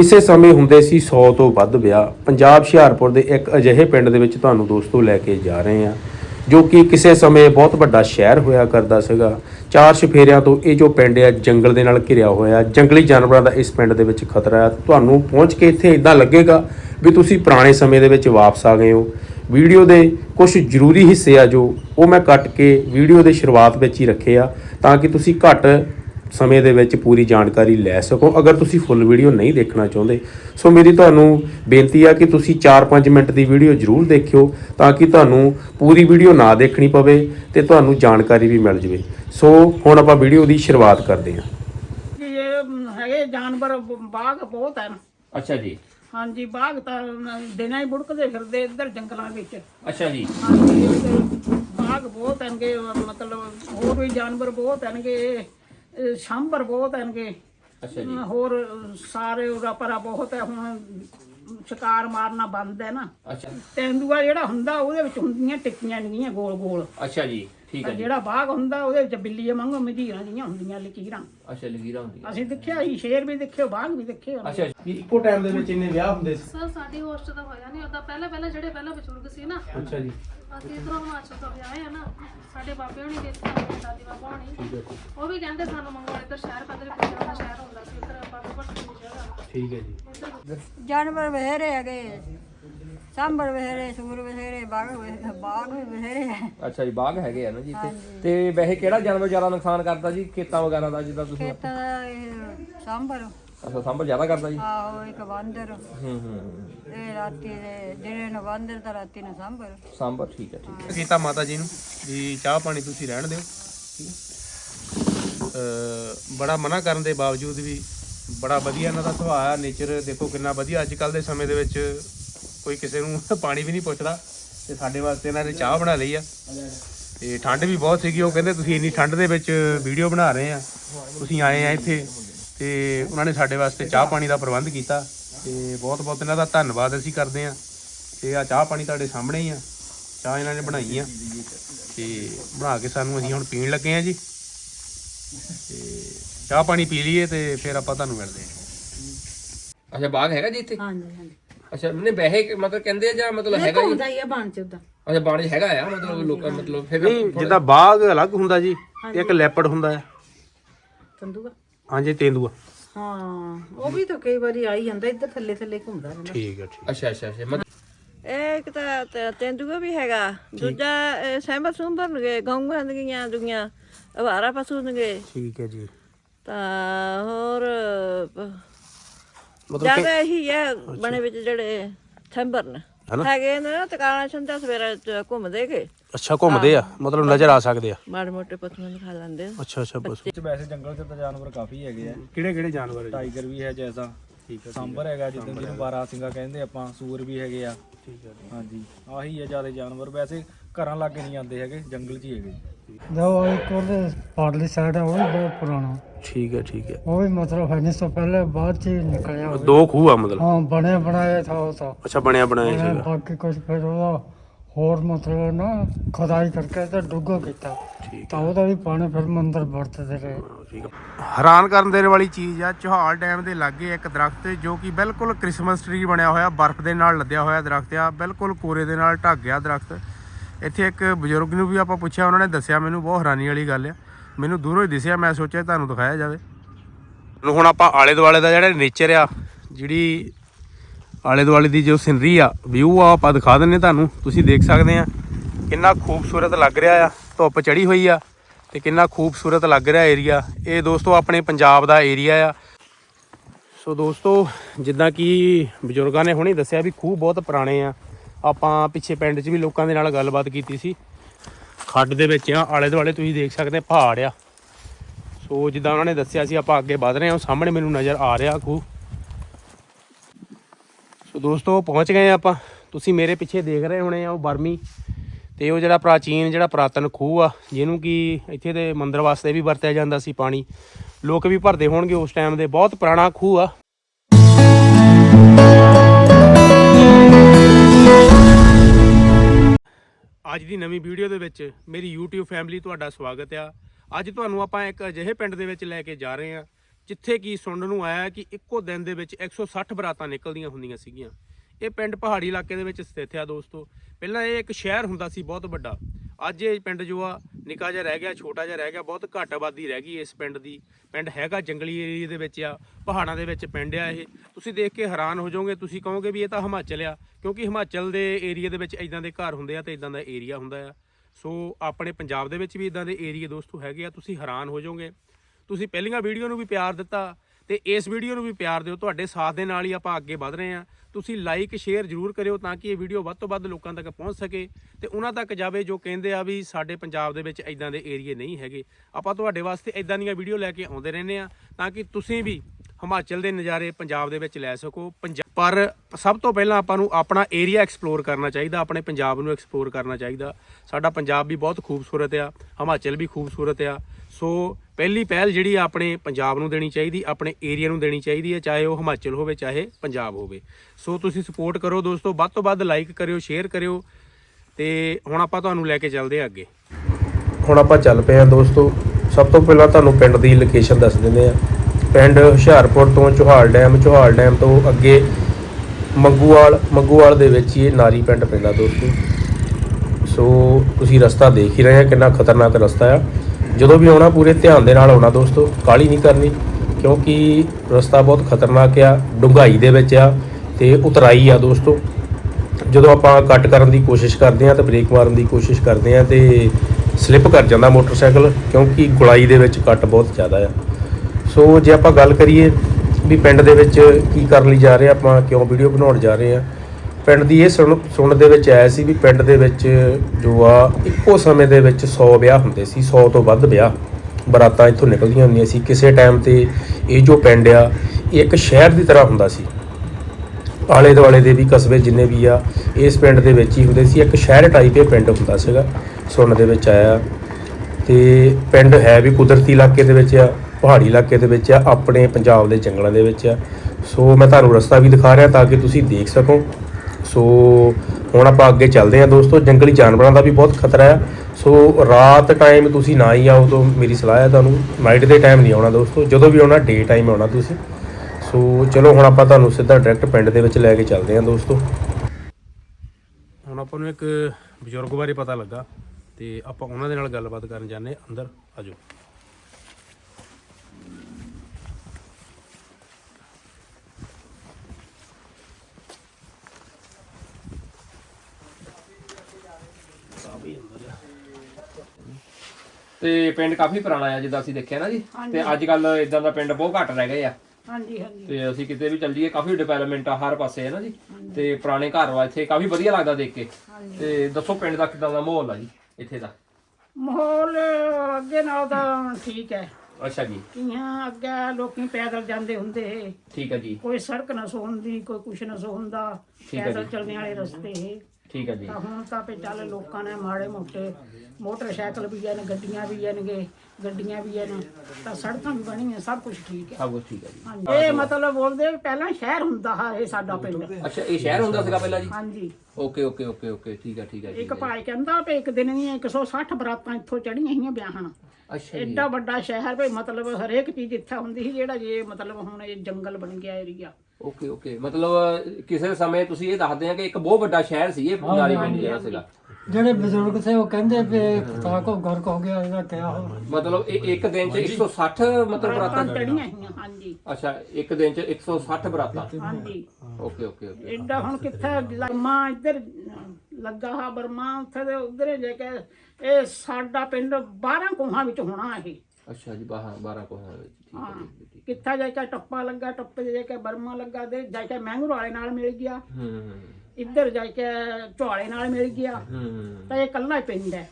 ਕਿਸੇ ਸਮੇਂ ਹੁੰਦੇ ਸੀ 100 ਤੋਂ ਵੱਧ ਵਿਆਹ। ਪੰਜਾਬ ਹੁਸ਼ਿਆਰਪੁਰ ਦੇ ਇੱਕ ਅਜਿਹੇ ਪਿੰਡ ਦੇ ਵਿੱਚ ਤੁਹਾਨੂੰ ਦੋਸਤੋ ਲੈ ਕੇ ਜਾ ਰਹੇ ਹਾਂ, ਜੋ ਕਿ ਕਿਸੇ ਸਮੇਂ ਬਹੁਤ ਵੱਡਾ ਸ਼ਹਿਰ ਹੋਇਆ ਕਰਦਾ ਸੀਗਾ। ਚਾਰ ਸ਼ਫੇਰਿਆਂ ਤੋਂ ਇਹ ਜੋ ਪਿੰਡ ਹੈ ਜੰਗਲ ਦੇ ਨਾਲ ਘਿਰਿਆ ਹੋਇਆ, ਜੰਗਲੀ ਜਾਨਵਰਾਂ ਦਾ ਇਸ ਪਿੰਡ ਦੇ ਵਿੱਚ ਖਤਰਾ ਹੈ ਤੁਹਾਨੂੰ ਪਹੁੰਚ ਕੇ ਇੱਥੇ ਇਦਾਂ ਲੱਗੇਗਾ ਵੀ ਤੁਸੀਂ ਪੁਰਾਣੇ ਸਮੇਂ ਦੇ ਵਿੱਚ ਵਾਪਸ ਆ ਗਏ ਹੋ। ਵੀਡੀਓ ਦੇ ਕੁਝ ਜ਼ਰੂਰੀ ਹਿੱਸੇ ਆ ਜੋ ਉਹ ਮੈਂ ਕੱਟ ਕੇ ਵੀਡੀਓ ਦੇ ਸ਼ੁਰੂਆਤ ਵਿੱਚ ਹੀ ਰੱਖੇ ਆ, ਤਾਂ ਕਿ ਤੁਸੀਂ ਘੱਟ ਸਮੇਂ ਦੇ ਵਿੱਚ ਪੂਰੀ ਜਾਣਕਾਰੀ ਲੈ ਸਕੋ। ਅਗਰ ਤੁਸੀਂ ਫੁੱਲ ਵੀਡੀਓ ਨਹੀਂ ਦੇਖਣਾ ਚਾਹੁੰਦੇ ਸੋ ਮੇਰੀ ਤੁਹਾਨੂੰ ਬੇਨਤੀ ਆ ਕਿ ਤੁਸੀਂ 4-5 ਮਿੰਟ ਦੀ ਵੀਡੀਓ ਜ਼ਰੂਰ ਦੇਖਿਓ ਤਾਂ ਕਿ ਤੁਹਾਨੂੰ ਪੂਰੀ ਵੀਡੀਓ ਨਾ ਦੇਖਣੀ ਪਵੇ ਤੇ ਤੁਹਾਨੂੰ ਜਾਣਕਾਰੀ ਵੀ ਮਿਲ ਜਵੇ। ਸੋ ਹੁਣ ਆਪਾਂ ਵੀਡੀਓ ਦੀ ਸ਼ੁਰੂਆਤ ਕਰਦੇ ਹਾਂ। ਕਿ ਇਹ ਹੈਗੇ ਜਾਨਵਰ ਬ- ਬਾਘ ਬਹੁਤ ਹਨ। ਅੱਛਾ ਜੀ। ਹਾਂਜੀ ਬਾਘ ਤਾਂ ਦਿਨਾਂ ਹੀ ਬੁੜਕਦੇ ਫਿਰਦੇ ਇੱਧਰ ਜੰਗਲਾਂ ਵਿੱਚ। ਅੱਛਾ ਜੀ। ਹਾਂਜੀ ਤੇ ਬਾਘ ਬਹੁਤ ਹਨਗੇ ਮਤਲਬ ਹੋਰ ਵੀ ਜਾਨਵਰ ਬਹੁਤ ਹਨਗੇ ਇਹ ਸਾਂਭਰ ਬਹੁਤ ਹਨਗੇ ਅੱਛਾ ਜੀ। ਹੋਰ ਸਾਰੇ ਉਰਾ ਪਰਾ ਬਹੁਤ ਹੈ ਹੁਣ ਸ਼ਿਕਾਰ ਮਾਰਨਾ ਬੰਦ ਹੈ ਨਾ। ਅੱਛਾ। ਤੇਂਦੂਆ ਜਿਹੜਾ ਹੁੰਦਾ ਉਹਦੇ ਵਿੱਚ ਹੁੰਦੀਆਂ ਟਿੱਕੀਆਂ ਨਹੀਂ ਗੋਲ ਗੋਲ। ਅੱਛਾ ਜੀ ਠੀਕ ਹੈ ਜੀ। ਜਿਹੜਾ ਬਾਘ ਹੁੰਦਾ ਉਹਦੇ ਵਿੱਚ ਬਿੱਲੀਆਂ ਵਾਂਗੂ ਮਝੀਰਾਂ ਜੀਆਂ ਹੁੰਦੀਆਂ ਲਕੀਰਾਂ। ਅੱਛਾ ਲਗੀਰਾ ਹੁੰਦੀ ਹੈ ਅਸੀਂ ਦੇਖਿਆ ਸੀ ਸ਼ੇਰ ਵੀ ਦੇਖਿਓ ਬਾਘ ਵੀ ਦੇਖੇ ਹੋਣੇ। ਅੱਛਾ ਇੱਕੋ ਟਾਈਮ ਦੇ ਵਿੱਚ ਇੰਨੇ ਵਿਆਹ ਹੁੰਦੇ ਸੀ। ਸਰ ਸਾਡੀ ਹੋਸਟ ਤਾਂ ਹੋਇਆ ਨਹੀਂ ਉਹਦਾ ਪਹਿਲਾਂ ਪਹਿਲਾਂ ਜਿਹੜੇ ਪਹਿਲਾਂ ਬਜ਼ੁਰਗ ਸੀ ਨਾ। ਅੱਛਾ ਜੀ। ਅਸੀਂ ਇਧਰੋਂ ਹਿਮਾਚਲ ਤੋਂ ਵਿਆਹੇ ਆ ਨਾ ਸਾਡੇ ਬਾਬੇ ਹੋਣੀ ਦੇ ਸਾਡੇ ਦਾਦੀ ਬਾਬਾ ਹੋਣੀ। ਉਹ ਵੀ ਕਹਿੰਦੇ ਸਾਨੂੰ ਮੰਗੋ ਇੱਧਰ ਸ਼ਹਿਰ ਪੱਧਰ ਪੁੱਛਣਾ ਦਾ ਸ਼ਹਿਰ ਹੁੰਦਾ ਸੀ ਇੱਧਰ ਬਾਬਾ ਭੱਟ ਦੀ ਜਗ੍ਹਾ। ਠੀਕ ਹੈ ਜੀ। ਜਾਨਵਰ ਬਥੇਰੇ ਹੈਗੇ ਸਾਂਭਰ ਬਥੇਰੇ ਸੂਰ ਬਥੇਰੇ ਬਾਗ ਬਥੇਰੇ- ਬਾਗ ਵੀ ਬਥੇਰੇ ਹੈ ਅੱਛਾ ਜੀ ਬਾਗ ਹੈਗੇ ਆ ਨਾ ਜੀ ਤੇ ਤੇ ਵੈਸੇ ਕਿਹੜਾ ਜਾਨਵਰ ਜ਼ਿਆਦਾ ਨੁਕਸਾਨ ਕਰਦਾ ਜੀ ਖੇਤਾਂ ਵਗੈਰਾ ਦਾ ਜਿੱਦਾਂ ਤੁਸੀਂ ਖੇਤਾਂ ਦਾ ਇਹ ਸਾਂਭਰ ਅੱਛਾ ਸੰਭਲ ਜ਼ਿਆਦਾ ਕਰਦਾ ਜੀ? ਆਹੋ ਇੱਕ ਬਾਂਦਰ। ਹੂੰ ਹੂੰ ਇਹ ਰਾਤੀ ਦੇ ਜਿਹੜੇ ਨੂੰ ਬਾਂਦਰ ਤਾਂ ਰਾਤੀ ਨੂੰ ਸਾਂਭਰ। ਸੰਭਲ ਠੀਕ ਹੈ ਠੀਕ ਹੈ। ਕੀਤਾ ਮਾਤਾ ਜੀ ਨੂੰ ਵੀ ਚਾਹ ਪਾਣੀ ਤੁਸੀਂ ਰਹਿਣ ਦਿਓ ਅ ਬੜਾ ਮਨਾ ਕਰਨ ਦੇ ਬਾਵਜੂਦ ਵੀ ਬੜਾ ਵਧੀਆ ਇਹਨਾਂ ਦਾ ਸੁਭਾਅ ਆ ਨੇਚਰ ਦੇਖੋ ਕਿੰਨਾ ਵਧੀਆ। ਅੱਜ ਕੱਲ ਦੇ ਸਮੇਂ ਦੇ ਵਿੱਚ ਕੋਈ ਕਿਸੇ ਨੂੰ ਪਾਣੀ ਵੀ ਨਹੀਂ ਪੁੱਛਦਾ ਤੇ ਸਾਡੇ ਵਾਸਤੇ ਇਹਨਾਂ ਨੇ ਚਾਹ ਬਣਾ ਲਈ ਆ। ਤੇ ਠੰਡ ਵੀ ਬਹੁਤ ਸੀਗੀ ਉਹ ਕਹਿੰਦੇ ਤੁਸੀਂ ਇੰਨੀ ਠੰਡ ਦੇ ਵਿੱਚ ਵੀਡੀਓ ਬਣਾ ਰਹੇ ਆ। ਤੁਸੀਂ ਆਏ ਆ ਇੱਥੇ ਤੇ ਉਹਨਾਂ ਨੇ ਸਾਡੇ ਵਾਸਤੇ ਚਾਹ ਪਾਣੀ ਦਾ ਪ੍ਰਬੰਧ ਕੀਤਾ ਤੇ ਬਹੁਤ ਬਹੁਤ ਇਹਨਾਂ ਦਾ ਧੰਨਵਾਦ ਅਸੀਂ ਕਰਦੇ ਆ ਤੇ ਆ ਚਾਹ ਪਾਣੀ ਤੁਹਾਡੇ ਸਾਹਮਣੇ ਹੀ ਆ। ਚਾਹ ਇਹਨਾਂ ਨੇ ਬਣਾਈ ਆ। ਤੇ ਬਣਾ ਕੇ ਸਾਨੂੰ ਅਸੀਂ ਹੁਣ ਪੀਣ ਲੱਗੇ ਆ ਜੀ। ਤੇ ਚਾਹ ਪਾਣੀ ਪੀ ਲਈਏ ਤੇ ਫਿਰ ਆਪਾਂ ਤੁਹਾਨੂੰ ਮਿਲਦੇ ਹਾਂ। ਅੱਛਾ ਬਾਗ ਹੈਗਾ ਜੀ ਇੱਥੇ? ਹਾਂਜੀ ਹਾਂਜੀ। ਅੱਛਾ ਨਹੀਂ ਵੈਸੇ ਮਤਲਬ ਕਹਿੰਦੇ ਆ ਜਾਂ ਮਤਲਬ ਹੈਗਾ ਹੁੰਦਾ ਹੀ ਆ ਬਣ ਚ ਉਦਾਂ। ਅੱਛਾ ਬਾਣ ਹੈਗਾ ਆ ਮਤਲਬ ਲੋਕ ਮਤਲਬ ਫਿਰ ਜਿੱਦਾਂ ਬਾਗ ਅਲੱਗ ਹੁੰਦਾ ਜੀ ਇੱਕ ਲੈਪਰਡ ਹੁੰਦਾ ਹੈ ਤੰਦੂਆ? ਹਾਂਜੀ ਤੇਂਦੂਆ। ਹਾਂ ਉਹ ਵੀ ਤਾਂ ਕਈ ਵਾਰੀ ਆਈ ਜਾਂਦਾ ਇੱਧਰ ਥੱਲੇ ਥੱਲੇ ਘੁੰਮਦਾ ਰਹਿੰਦਾ। ਠੀਕ ਹੈ ਠੀਕ ਅੱਛਾ ਅੱਛਾ ਅੱਛਾ ਮਤਲਬ ਇਹ ਇੱਕ ਤਾਂ ਤੇ- ਤੇਂਦੂਆ ਵੀ ਹੈਗਾ। ਦੂਜਾ ਇਹ ਸਾਂਭਰ ਸੁੰਭਰ ਨਗੇ ਗਊਆਂ ਦੀਆਂ ਦੁਗੀਆਂ ਅਵਾਰਾ ਪਸ਼ੂ ਨਗੇ ਠੀਕ ਹੈ ਜੀ। ਤਾਂ ਹੋਰ ਮਤਲਬ ਜ਼ਿਆਦਾ ਇਹੀ ਹੈ ਬਣੇ ਵਿੱਚ ਜਿਹੜੇ ਸਾਂਭਰ ਨੇ ਹਨਾ? ਹੈਗੇ ਨੇ ਨਾ ਤਕਾਣਾ ਛੰਦਾ ਸਵੇਰਾ ਚ ਘੁੰਮਦੇ ਕੇ? ਅੱਛਾ ਘੁੰਮਦੇ ਆ? ਮਤਲਬ ਨਜ਼ਰ ਆ ਸਕਦੇ ਆ? ਮਾੜੇ ਮੋਟੇ ਪਸ਼ੂਆਂ ਨੂੰ ਖਾ ਲੈਂਦੇ ਆ। ਅੱਛਾ ਅੱਛਾ ਬਸ ਵੈਸੇ ਜੰਗਲ 'ਚ ਤਾਂ ਜਾਨਵਰ ਕਾਫੀ ਹੈਗੇ ਆ। ਕਿਹੜੇ ਕਿਹੜੇ ਜਾਨਵਰ ਹੈ ਟਾਈਗਰ ਵੀ ਹੈ ਜੈਸਾ। ਠੀਕ ਹੈ ਸਾਂਬਰ ਹੈਗਾ ਜਿੱਦਾਂ ਜਿਹਨੂੰ ਬਾਰਾ ਸਿੰਘਾ ਕਹਿੰਦੇ ਆਪਾਂ ਸੂਰ ਵੀ ਹੈਗੇ ਆ। ਠੀਕ ਹੈ ਹਾਂਜੀ ਆਹੀ ਹੈ ਜ਼ਿਆਦਾ ਜਾਨਵਰ। ਵੈਸੇ ਘਰਾਂ ਲਾਗੇ ਨਹੀਂ ਜਾਂਦੇ ਹੈਗੇ ਜੰਗਲ 'ਚ ਹੀ ਹੈਗੇ ਜੋ। ਇੱਕ ਉਹਦੇ ਪਾਰਲੀ ਸਾਈਡ ਹੈ ਉਹ ਵੀ ਬਹੁਤ ਪੁਰਾਣਾ। ਠੀਕ ਹੈ ਠੀਕ ਹੈ। ਉਹ ਵੀ ਮਤਲਬ ਹੈ ਨਹੀਂ ਤੋਂ ਪਹਿਲੇ ਬਾਅਦ ਚ ਹੀ ਨਿਕਲਿਆ ਦੋ ਖੂਹ ਆ ਮਤਲਬ? ਹਾਂ ਬਣੇ ਬਣਾਏ ਥਾ ਉਹ ਤਾਂ। ਅੱਛਾ ਬਣਿਆ ਬਣਾਇਆ ਸੀਗਾ। ਬਾਕੀ ਕੁਝ ਫਿਰ ਉਹਦਾ ਹੋਰ ਮਤਲਬ ਨਾ ਖੁਦਾਈ ਕਰਕੇ ਤੇ ਡੁੱਗਾ ਕੀਤਾ। ਤਾਂ ਉਹਦਾ ਵੀ ਪਾਣੀ ਫਿਰ ਮੰਦਰ ਵਰਤਦੇ ਰਹੇ। ਠੀਕ। ਹੈਰਾਨ ਕਰਨ ਦੇਣ ਵਾਲੀ ਚੀਜ਼ ਆ ਚੋਹਾਲ ਡੈਮ ਦੇ ਲਾਗੇ ਇੱਕ ਦਰਖਤ ਜੋ ਕਿ ਬਿਲਕੁਲ ਕ੍ਰਿਸਮਸ ਟਰੀ ਬਣਿਆ ਹੋਇਆ ਬਰਫ਼ ਦੇ ਨਾਲ ਲੱਦਿਆ ਹੋਇਆ ਦਰਖਤ ਆ ਬਿਲਕੁਲ ਕੋਰੇ ਦੇ ਨਾਲ ਢੱਕ ਗਿਆ ਦਰਖਤ। ਇੱਥੇ ਇੱਕ ਬਜ਼ੁਰਗ ਨੂੰ ਵੀ ਆਪਾਂ ਪੁੱਛਿਆ, ਉਹਨਾਂ ਨੇ ਦੱਸਿਆ, ਮੈਨੂੰ ਬਹੁਤ ਹੈਰਾਨੀ ਵਾਲੀ ਗੱਲ ਆ। ਮੈਨੂੰ ਦੂਰੋਂ ਹੀ ਦਿਸਿਆ, ਮੈਂ ਸੋਚਿਆ ਤੁਹਾਨੂੰ ਦਿਖਾਇਆ ਜਾਵੇ। ਹੁਣ ਆਪਾਂ ਆਲੇ ਦੁਆਲੇ ਦਾ ਜਿਹੜਾ ਨੇਚਰ ਆ, ਜਿਹੜੀ ਆਲੇ ਦੁਆਲੇ ਦੀ ਜੋ ਸਿਨਰੀ ਆ ਵਿਊ ਆ, ਆਪਾਂ ਦਿਖਾ ਦਿੰਨੇ ਤੁਹਾਨੂੰ। ਤੁਸੀਂ ਦੇਖ ਸਕਦੇ ਆ, ਕਿੰਨਾ ਖੂਬਸੂਰਤ ਲੱਗ ਰਿਹਾ ਆ। ਧੁੱਪ ਚੜੀ ਹੋਈ ਆ ਤੇ ਕਿੰਨਾ ਖੂਬਸੂਰਤ ਲੱਗ ਰਿਹਾ ਏਰੀਆ ਇਹ ਦੋਸਤੋ ਆਪਣੇ ਪੰਜਾਬ ਦਾ ਏਰੀਆ ਆ। ਸੋ ਦੋਸਤੋ, ਜਿੱਦਾਂ ਕਿ ਬਜ਼ੁਰਗਾਂ ਨੇ ਹੁਣੇ ਦੱਸਿਆ ਵੀ ਖੂਹ ਬਹੁਤ ਪੁਰਾਣੇ ਆ। ਆਪਾਂ ਪਿੱਛੇ ਪਿੰਡ 'ਚ ਵੀ ਲੋਕਾਂ ਦੇ ਨਾਲ ਗੱਲਬਾਤ ਕੀਤੀ ਸੀ। ਖੱਡ ਦੇ ਵਿੱਚ ਆ, ਆਲੇ ਦੁਆਲੇ ਤੁਸੀਂ ਦੇਖ ਸਕਦੇ ਪਹਾੜ ਆ। ਸੋ ਜਿੱਦਾਂ ਉਹਨਾਂ ਨੇ ਦੱਸਿਆ ਸੀ, ਆਪਾਂ ਅੱਗੇ ਵਧ ਰਹੇ ਹਾਂ, ਉਹ ਸਾਹਮਣੇ ਮੈਨੂੰ ਨਜ਼ਰ ਆ ਰਿਹਾ ਖੂਹ। ਸੋ ਦੋਸਤੋ, ਪਹੁੰਚ ਗਏ ਹਾਂ ਆਪਾਂ। ਤੁਸੀਂ ਮੇਰੇ ਪਿੱਛੇ ਦੇਖ ਰਹੇ ਹੋਣੇ ਆ, ਉਹ ਬਰਮੀ ਤੇ ਉਹ ਜਿਹੜਾ ਪ੍ਰਾਚੀਨ, ਜਿਹੜਾ ਪੁਰਾਤਨ ਖੂਹ ਆ, ਜਿਹਨੂੰ ਕਿ ਇੱਥੇ ਦੇ ਮੰਦਰ ਵਾਸਤੇ ਵੀ ਵਰਤਿਆ ਜਾਂਦਾ ਸੀ ਪਾਣੀ। ਲੋਕ ਵੀ ਭਰਦੇ ਹੋਣਗੇ ਉਸ ਟਾਈਮ ਦੇ, ਬਹੁਤ ਪੁਰਾਣਾ ਖੂਹ ਆ। ਅੱਜ ਦੀ ਨਵੀਂ ਵੀਡੀਓ ਦੇ ਵਿੱਚ ਮੇਰੀ YouTube ਫੈਮਿਲੀ ਤੁਹਾਡਾ ਸਵਾਗਤ ਆ। ਅੱਜ ਤੁਹਾਨੂੰ ਆਪਾਂ ਇੱਕ ਅਜਿਹੇ ਪਿੰਡ ਦੇ ਵਿੱਚ ਲੈ ਕੇ ਜਾ ਰਹੇ ਹਾਂ ਜਿੱਥੇ ਕੀ ਸੁਣਨ ਨੂੰ ਆਇਆ ਕਿ ਇੱਕੋ ਦਿਨ ਦੇ ਵਿੱਚ 160 ਬਰਾਤਾਂ ਨਿਕਲਦੀਆਂ ਹੁੰਦੀਆਂ ਸੀਗੀਆਂ। ਇਹ ਪਿੰਡ ਪਹਾੜੀ ਇਲਾਕੇ ਦੇ ਵਿੱਚ ਸਥਿਤ ਆ ਦੋਸਤੋ। ਪਹਿਲਾਂ ਇਹ ਇੱਕ ਸ਼ਹਿਰ ਹੁੰਦਾ ਸੀ, ਬਹੁਤ ਵੱਡਾ। ਅੱਜ ਇਹ ਪਿੰਡ ਜੋ ਆ, ਨਿੱਕਾ ਜਿਹਾ ਰਹਿ ਗਿਆ, ਛੋਟਾ ਜਿਹਾ ਰਹਿ ਗਿਆ, ਬਹੁਤ ਘੱਟ ਆਬਾਦੀ ਰਹਿ ਗਈ ਇਸ ਪਿੰਡ ਦੀ। ਪਿੰਡ ਹੈਗਾ ਜੰਗਲੀ ਏਰੀਏ ਦੇ ਵਿੱਚ ਆ, ਪਹਾੜਾਂ ਦੇ ਵਿੱਚ ਪਿੰਡ ਆ ਇਹ। ਤੁਸੀਂ ਦੇਖ ਕੇ ਹੈਰਾਨ ਹੋ ਜਾਓਗੇ, ਤੁਸੀਂ ਕਹੋਗੇ ਵੀ ਇਹ ਤਾਂ ਹਿਮਾਚਲ ਆ, ਕਿਉਂਕਿ ਹਿਮਾਚਲ ਦੇ ਏਰੀਏ ਦੇ ਵਿੱਚ ਇਦਾਂ ਦੇ ਘਰ ਹੁੰਦੇ ਆ ਤੇ ਇਦਾਂ ਦਾ ਏਰੀਆ ਹੁੰਦਾ ਆ। ਸੋ ਆਪਣੇ ਪੰਜਾਬ ਦੇ ਵਿੱਚ ਵੀ ਇਦਾਂ ਦੇ ਏਰੀਏ ਦੋਸਤੋ ਹੈਗੇ ਆ, ਤੁਸੀਂ ਹੈਰਾਨ ਹੋ ਜਾਓਗੇ। ਤੁਸੀਂ ਪਹਿਲੀਆਂ ਵੀਡੀਓ ਨੂੰ ਵੀ ਪਿਆਰ ਦਿੱਤਾ ਤੇ ਇਸ ਵੀਡੀਓ ਨੂੰ ਵੀ ਪਿਆਰ ਦਿਓ। ਤੁਹਾਡੇ ਸਾਥ ਦੇ ਨਾਲ ਹੀ ਆਪਾਂ ਅੱਗੇ ਵਧ ਰਹੇ ਹਾਂ। ਤੁਸੀਂ ਲਾਈਕ ਸ਼ੇਅਰ ਜ਼ਰੂਰ ਕਰਿਓ ਤਾਂ ਕਿ ਇਹ ਵੀਡੀਓ ਵੱਧ ਤੋਂ ਵੱਧ ਲੋਕਾਂ ਤੱਕ ਪਹੁੰਚ ਸਕੇ ਤੇ ਉਹਨਾਂ ਤੱਕ ਜਾਵੇ ਜੋ ਕਹਿੰਦੇ ਆ ਵੀ ਸਾਡੇ ਪੰਜਾਬ ਦੇ ਵਿੱਚ ਇਦਾਂ ਦੇ ਏਰੀਏ ਨਹੀਂ ਹੈਗੇ। ਆਪਾਂ ਤੁਹਾਡੇ ਵਾਸਤੇ ਇਦਾਂ ਦੀਆਂ ਵੀਡੀਓ ਲੈ ਕੇ ਆਉਂਦੇ ਰਹਿੰਦੇ ਆ ਤਾਂ ਕਿ ਤੁਸੀਂ ਵੀ ਹਿਮਾਚਲ ਦੇ ਨਜ਼ਾਰੇ ਪੰਜਾਬ ਦੇ ਵਿੱਚ ਲੈ ਸਕੋ। ਪੰਜਾ- ਪਰ ਸਭ ਤੋਂ ਪਹਿਲਾਂ ਆਪਾਂ ਨੂੰ ਆਪਣਾ ਏਰੀਆ ਐਕਸਪਲੋਰ ਕਰਨਾ ਚਾਹੀਦਾ, ਆਪਣੇ ਪੰਜਾਬ ਨੂੰ ਐਕਸਪਲੋਰ ਕਰਨਾ ਚਾਹੀਦਾ। ਸਾਡਾ ਪੰਜਾਬ ਵੀ ਬਹੁਤ ਖੂਬਸੂਰਤ ਆ, ਹਿਮਾਚਲ ਵੀ ਖੂਬਸੂਰਤ ਆ। ਸੋ ਪਹਿਲੀ ਪਹਿਲ ਜਿਹੜੀ ਆ ਆਪਣੇ ਪੰਜਾਬ ਨੂੰ ਦੇਣੀ ਚਾਹੀਦੀ, ਆਪਣੇ ਏਰੀਆ ਨੂੰ ਦੇਣੀ ਚਾਹੀਦੀ ਹੈ ਚਾਹੇ ਉਹ ਹਿਮਾਚਲ ਹੋਵੇ, ਚਾਹੇ ਪੰਜਾਬ ਹੋਵੇ। ਸੋ ਤੁਸੀਂ ਸਪੋਰਟ ਕਰੋ ਦੋਸਤੋ, ਵੱਧ ਤੋਂ ਵੱਧ ਲਾਈਕ ਕਰਿਓ ਸ਼ੇਅਰ ਕਰਿਓ, ਤੇ ਹੁਣ ਆਪਾਂ ਤੁਹਾਨੂੰ ਲੈ ਕੇ ਚੱਲਦੇ ਆ ਅੱਗੇ। ਹੁਣ ਆਪਾਂ ਚੱਲ ਪਏ ਆ ਦੋਸਤੋ, ਸਭ ਤੋਂ ਪਹਿਲਾਂ ਤੁਹਾਨੂੰ ਪਿੰਡ ਦੀ ਲੋਕੇਸ਼ਨ ਦੱਸ ਦਿੰਦੇ ਆ। ਪਿੰਡ ਹੁਸ਼ਿਆਰਪੁਰ ਤੋਂ ਚੋਹਾਲ ਡੈਮ ਚੋਹਾਲ ਡੈਮ ਤੋਂ ਅੱਗੇ ਮੰਗੂਵਾਲ ਮੰਗੂਵਾਲ ਦੇ ਵਿੱਚ ਹੀ ਇਹ ਨਾਰੀ ਪਿੰਡ ਪੈਂਦਾ ਦੋਸਤੋ। ਸੋ ਤੁਸੀਂ ਰਸਤਾ ਦੇਖ ਹੀ ਰਹੇ ਆ, ਕਿੰਨਾ ਖਤਰਨਾਕ ਰਸਤਾ ਆ। ਜਦੋਂ ਵੀ ਆਉਣਾ, ਪੂਰੇ ਧਿਆਨ ਦੇ ਨਾਲ ਆਉਣਾ ਦੋਸਤੋ ਕਾਲੀ ਨਹੀਂ ਕਰਨੀ, ਕਿਉਂਕਿ ਰਸਤਾ ਬਹੁਤ ਖਤਰਨਾਕ ਆ ਡੁੰਗਾਈ ਦੇ ਵਿੱਚ ਆ ਤੇ ਉਤਰਾਈ ਆ ਦੋਸਤੋ। ਜਦੋਂ ਆਪਾਂ ਕੱਟ ਕਰਨ ਦੀ ਕੋਸ਼ਿਸ਼ ਕਰਦੇ ਆ ਤੇ ਬ੍ਰੇਕ ਮਾਰਨ ਦੀ ਕੋਸ਼ਿਸ਼ ਕਰਦੇ ਆ ਤੇ ਸਲਿੱਪ ਕਰ ਜਾਂਦਾ ਮੋਟਰਸਾਈਕਲ, ਕਿਉਂਕਿ ਗੁਲਾਈ ਦੇ ਵਿੱਚ ਕੱਟ ਬਹੁਤ ਜ਼ਿਆਦਾ ਆ। ਸੋ ਜੇ ਆਪਾਂ ਗੱਲ ਕਰੀਏ ਵੀ ਪਿੰਡ ਦੇ ਵਿੱਚ ਕੀ ਕਰਨ ਲਈ ਜਾ ਰਹੇ ਆ, ਆਪਾਂ ਕਿਉਂ ਵੀਡੀਓ ਬਣਾਉਣ ਜਾ ਰਹੇ ਆ ਪਿੰਡ ਦੀ ਇਹ ਸੁਣ ਸੁਣਨ ਦੇ ਵਿੱਚ ਆਇਆ ਸੀ ਵੀ ਪਿੰਡ ਦੇ ਵਿੱਚ ਜੋ ਆ, ਇੱਕੋ ਸਮੇਂ ਦੇ ਵਿੱਚ 100 ਵਿਆਹ ਹੁੰਦੇ ਸੀ 100 ਤੋਂ ਵੱਧ ਵਿਆਹ ਬਰਾਤਾਂ ਇੱਥੋਂ ਨਿਕਲਦੀਆਂ ਹੁੰਦੀਆਂ ਸੀ। ਕਿਸੇ ਟਾਈਮ ਤੇ ਇਹ ਜੋ ਪਿੰਡ ਆ, ਇਹ ਇੱਕ ਸ਼ਹਿਰ ਦੀ ਤਰ੍ਹਾਂ ਹੁੰਦਾ ਸੀ। ਆਲੇ ਦੁਆਲੇ ਦੇ ਵੀ ਕਸਬੇ ਜਿੰਨੇ ਵੀ ਆ, ਇਸ ਪਿੰਡ ਦੇ ਵਿੱਚ ਹੀ ਹੁੰਦੇ ਸੀ। ਇੱਕ ਸ਼ਹਿਰ ਟਾਈਪ ਇਹ ਪਿੰਡ ਹੁੰਦਾ ਸੀਗਾ, ਸੁਣਨ ਦੇ ਵਿੱਚ ਆਇਆ। ਤੇ ਪਿੰਡ ਹੈ ਵੀ ਕੁਦਰਤੀ ਇਲਾਕੇ ਦੇ ਵਿੱਚ ਆ, ਪਹਾੜੀ ਇਲਾਕੇ ਦੇ ਵਿੱਚ ਆ, ਆਪਣੇ ਪੰਜਾਬ ਦੇ ਜੰਗਲਾਂ ਦੇ ਵਿੱਚ ਆ। ਸੋ ਮੈਂ ਤੁਹਾਨੂੰ ਰਸਤਾ ਵੀ ਦਿਖਾ ਰਿਹਾ ਤਾਂ ਕਿ ਤੁਸੀਂ ਦੇਖ ਸਕੋ। ਸੋ ਹੁਣ ਆਪਾਂ ਅੱਗੇ ਚੱਲਦੇ ਹਾਂ ਦੋਸਤੋ, ਜੰਗਲੀ ਜਾਨਵਰਾਂ ਦਾ ਵੀ ਬਹੁਤ ਖਤਰਾ ਹੈ। ਸੋ ਰਾਤ ਟਾਈਮ ਤੁਸੀਂ ਨਾ ਹੀ ਆਓ ਤੋਂ ਮੇਰੀ ਸਲਾਹ ਹੈ ਤੁਹਾਨੂੰ ਨਾਈਟ ਦੇ ਟਾਈਮ ਨਹੀਂ ਆਉਣਾ ਦੋਸਤੋ, ਜਦੋਂ ਵੀ ਆਉਣਾ ਡੇ ਟਾਈਮ ਆਉਣਾ ਤੁਸੀਂ। ਸੋ ਚਲੋ ਹੁਣ ਆਪਾਂ ਤੁਹਾਨੂੰ ਸਿੱਧਾ ਡਾਇਰੈਕਟ ਪਿੰਡ ਦੇ ਵਿੱਚ ਲੈ ਕੇ ਚੱਲਦੇ ਹਾਂ ਦੋਸਤੋ। ਹੁਣ ਆਪਾਂ ਨੂੰ ਇੱਕ ਬਜ਼ੁਰਗ ਬਾਰੇ ਪਤਾ ਲੱਗਾ ਤੇ ਆਪਾਂ ਉਹਨਾਂ ਦੇ ਨਾਲ ਗੱਲਬਾਤ ਕਰਨ ਜਾਂਦੇ ਹਾਂ। ਅੰਦਰ ਆਜੋ ਤੇ ਪਿੰਡ ਕਾਫੀ ਪੁਰਾਣਾ ਆ ਜਿੱਦਾਂ ਅਸੀਂ ਦੇਖਿਆ ਨਾ ਜੀ। ਤੇ ਅੱਜ ਕੱਲ ਇਦਾਂ ਦਾ ਪਿੰਡ ਬਹੁਤ ਘੱਟ ਰਹਿ ਗਏ ਆ। ਹਾਂਜੀ ਹਾਂਜੀ। ਤੇ ਅਸੀਂ ਕਿਤੇ ਵੀ ਚੱਲ ਜਾਈਏ ਕਾਫੀ ਡਿਵੈਲਪਮੈਂਟ ਆ ਹਰ ਪਾਸੇ ਹੈ ਨਾ ਜੀ। ਤੇ ਪੁਰਾਣੇ ਘਰ ਵਾ ਇੱਥੇ ਕਾਫੀ ਵਧੀਆ ਲੱਗਦਾ ਦੇਖ ਕੇ। ਤੇ ਦੱਸੋ ਪਿੰਡ ਦਾ ਕਿਦਾਂ ਦਾ ਮਾਹੌਲ ਆ ਜੀ ਇੱਥੇ ਦਾ? ਮਾਹੌਲ ਅੱਗੇ ਨਾਲ ਤਾਂ ਠੀਕ ਹੈ। ਅੱਛਾ ਜੀ। ਕਿਹਾਂ ਅੱਗੇ ਲੋਕੀ ਪੈਦਲ ਜਾਂਦੇ ਹੁੰਦੇ ਠੀਕ ਹੈ ਜੀ। ਕੋਈ ਸੜਕ ਨਾ ਸੋਹੰਦੀ ਕੋਈ ਕੁਛ ਨਾ ਹੈ ਪੈਦਲ। ਚੱਲਣ ਵਾਲੇ ਰਸਤੇ। ਠੀਕ ਹੈ ਜੀ। ਤਾਂ ਹੁਣ ਤਾਂ ਪੇ ਚੱਲ ਲੋਕਾਂ ਨੇ ਮਾੜੇ ਮੋਟੇ ਮੋਟਰਸਾਈਕਲ ਵੀ ਹਨ ਗੱਡੀਆਂ ਵੀ ਹਨਗੇ ਗੱਡੀਆਂ ਵੀ ਹਨ ਤਾਂ ਸੜਕਾਂ ਵੀ ਬਣੀਆਂ ਸਭ ਕੁਝ ਠੀਕ ਹੈ। ਸਭ ਕੁਝ ਠੀਕ ਹੈ ਜੀ। ਹਾਂਜੀ। ਇਹ ਮਤਲਬ ਬੋਲਦੇ ਵੀ ਪਹਿਲਾਂ ਸ਼ਹਿਰ ਹੁੰਦਾ ਹੈ ਇਹ ਸਾਡਾ ਪਿੰਡ। ਅੱਛਾ ਇਹ ਸ਼ਹਿਰ ਹੁੰਦਾ ਸੀਗਾ ਪਹਿਲਾਂ ਜੀ? ਹਾਂਜੀ। ਓਕੇ ਓਕੇ ਓਕੇ ਓਕੇ ਠੀਕ ਹੈ ਠੀਕ ਹੈ ਇੱਕ ਠੀਕ ਹੈ ਭਾਈ ਕਹਿੰਦਾ ਵੀ ਇੱਕ ਦਿਨ ਦੀਆਂ 160 ਬਰਾਤਾਂ ਇੱਥੋਂ ਚੜੀਆਂ ਸੀਗੀਆਂ ਵਿਆਹਣ ਅੱਛਾ ਜੀ। ਐਡਾ ਵੱਡਾ ਸ਼ਹਿਰ ਵੀ ਮਤਲਬ ਹਰੇਕ ਚੀਜ਼ ਇੱਥੇ ਹੁੰਦੀ ਸੀ ਜਿਹੜਾ ਜੇ ਮਤਲਬ ਹੁਣ ਇਹ ਜੰਗਲ ਬਣ ਗਿਆ ਏਰੀਆ ਓਕੇ ਓਕੇ ਮਤਲਬ ਕਿਸੇ ਸਮੇਂ ਤੁਸੀਂ ਇਹ ਦੱਸਦੇ ਆ ਕਿ ਇੱਕ ਬਹੁਤ ਵੱਡਾ ਸ਼ਹਿਰ ਸੀ ਇਹ ਨਾਲੀ ਪਿੰਡ ਜਿਹੜਾ ਸੀਗਾ। ਜਿਹੜੇ ਬਜ਼ੁਰਗ ਸੇ ਉਹ ਕਹਿੰਦੇ ਵੀ ਖਤਾ ਕੋ ਘਰ ਕੋ ਗਿਆ ਇਹਦਾ ਕਿਆ ਹੋ ਮਤਲਬ ਇਹ ਇੱਕ ਦਿਨ ਚ 160 ਮਤਲਬ ਬਰਾਤਾਂ ਚੜੀਆਂ ਸੀਗੀਆਂ ਹਾਂਜੀ। ਅੱਛਾ ਇੱਕ ਦਿਨ ਚ 160 ਬਰਾਤਾਂ। ਹਾਂਜੀ। ਓਕੇ ਓਕੇ ਓਕੇ ਐਡਾ ਹੁਣ ਕਿੱਥੇ ਬਰਮਾ ਇੱਧਰ ਲੱਗਾ ਹਾ ਬਰਮਾ ਉੱਥੇ ਦੇ ਉਧਰ ਜੇ ਕੇ ਇਹ ਸਾਡਾ ਪਿੰਡ 12 ਕੋਹਾਂ ਵਿੱਚ ਹੋਣਾ ਇਹ। ਅੱਛਾ ਜੀ 12 12 ਕੋਹਾਂ ਵਿੱਚ ਠੀਕ ਹੈ ਹਾਂ। ਹੈ। ਕਿੱਥੇ ਜਾ ਕੇ ਟੱਪਾ ਲੱਗਾ ਟੱਪੇ ਜਾ ਕੇ ਬਰਮਾ ਲੱਗਾ ਤੇ ਜਾ ਕੇ ਮੈਂਗੂਰ ਵਾਲੇ ਨਾਲ ਮਿਲ ਗਿਆ। ਹੂੰ। ਇੱਧਰ ਜਾ ਕੇ ਝੋਲੇ ਨਾਲ ਮਿਲ ਗਿਆ। ਹੂੰ। ਤਾਂ ਇਹ ਇਕੱਲਾ ਹੀ ਪਿੰਡ ਹੈ।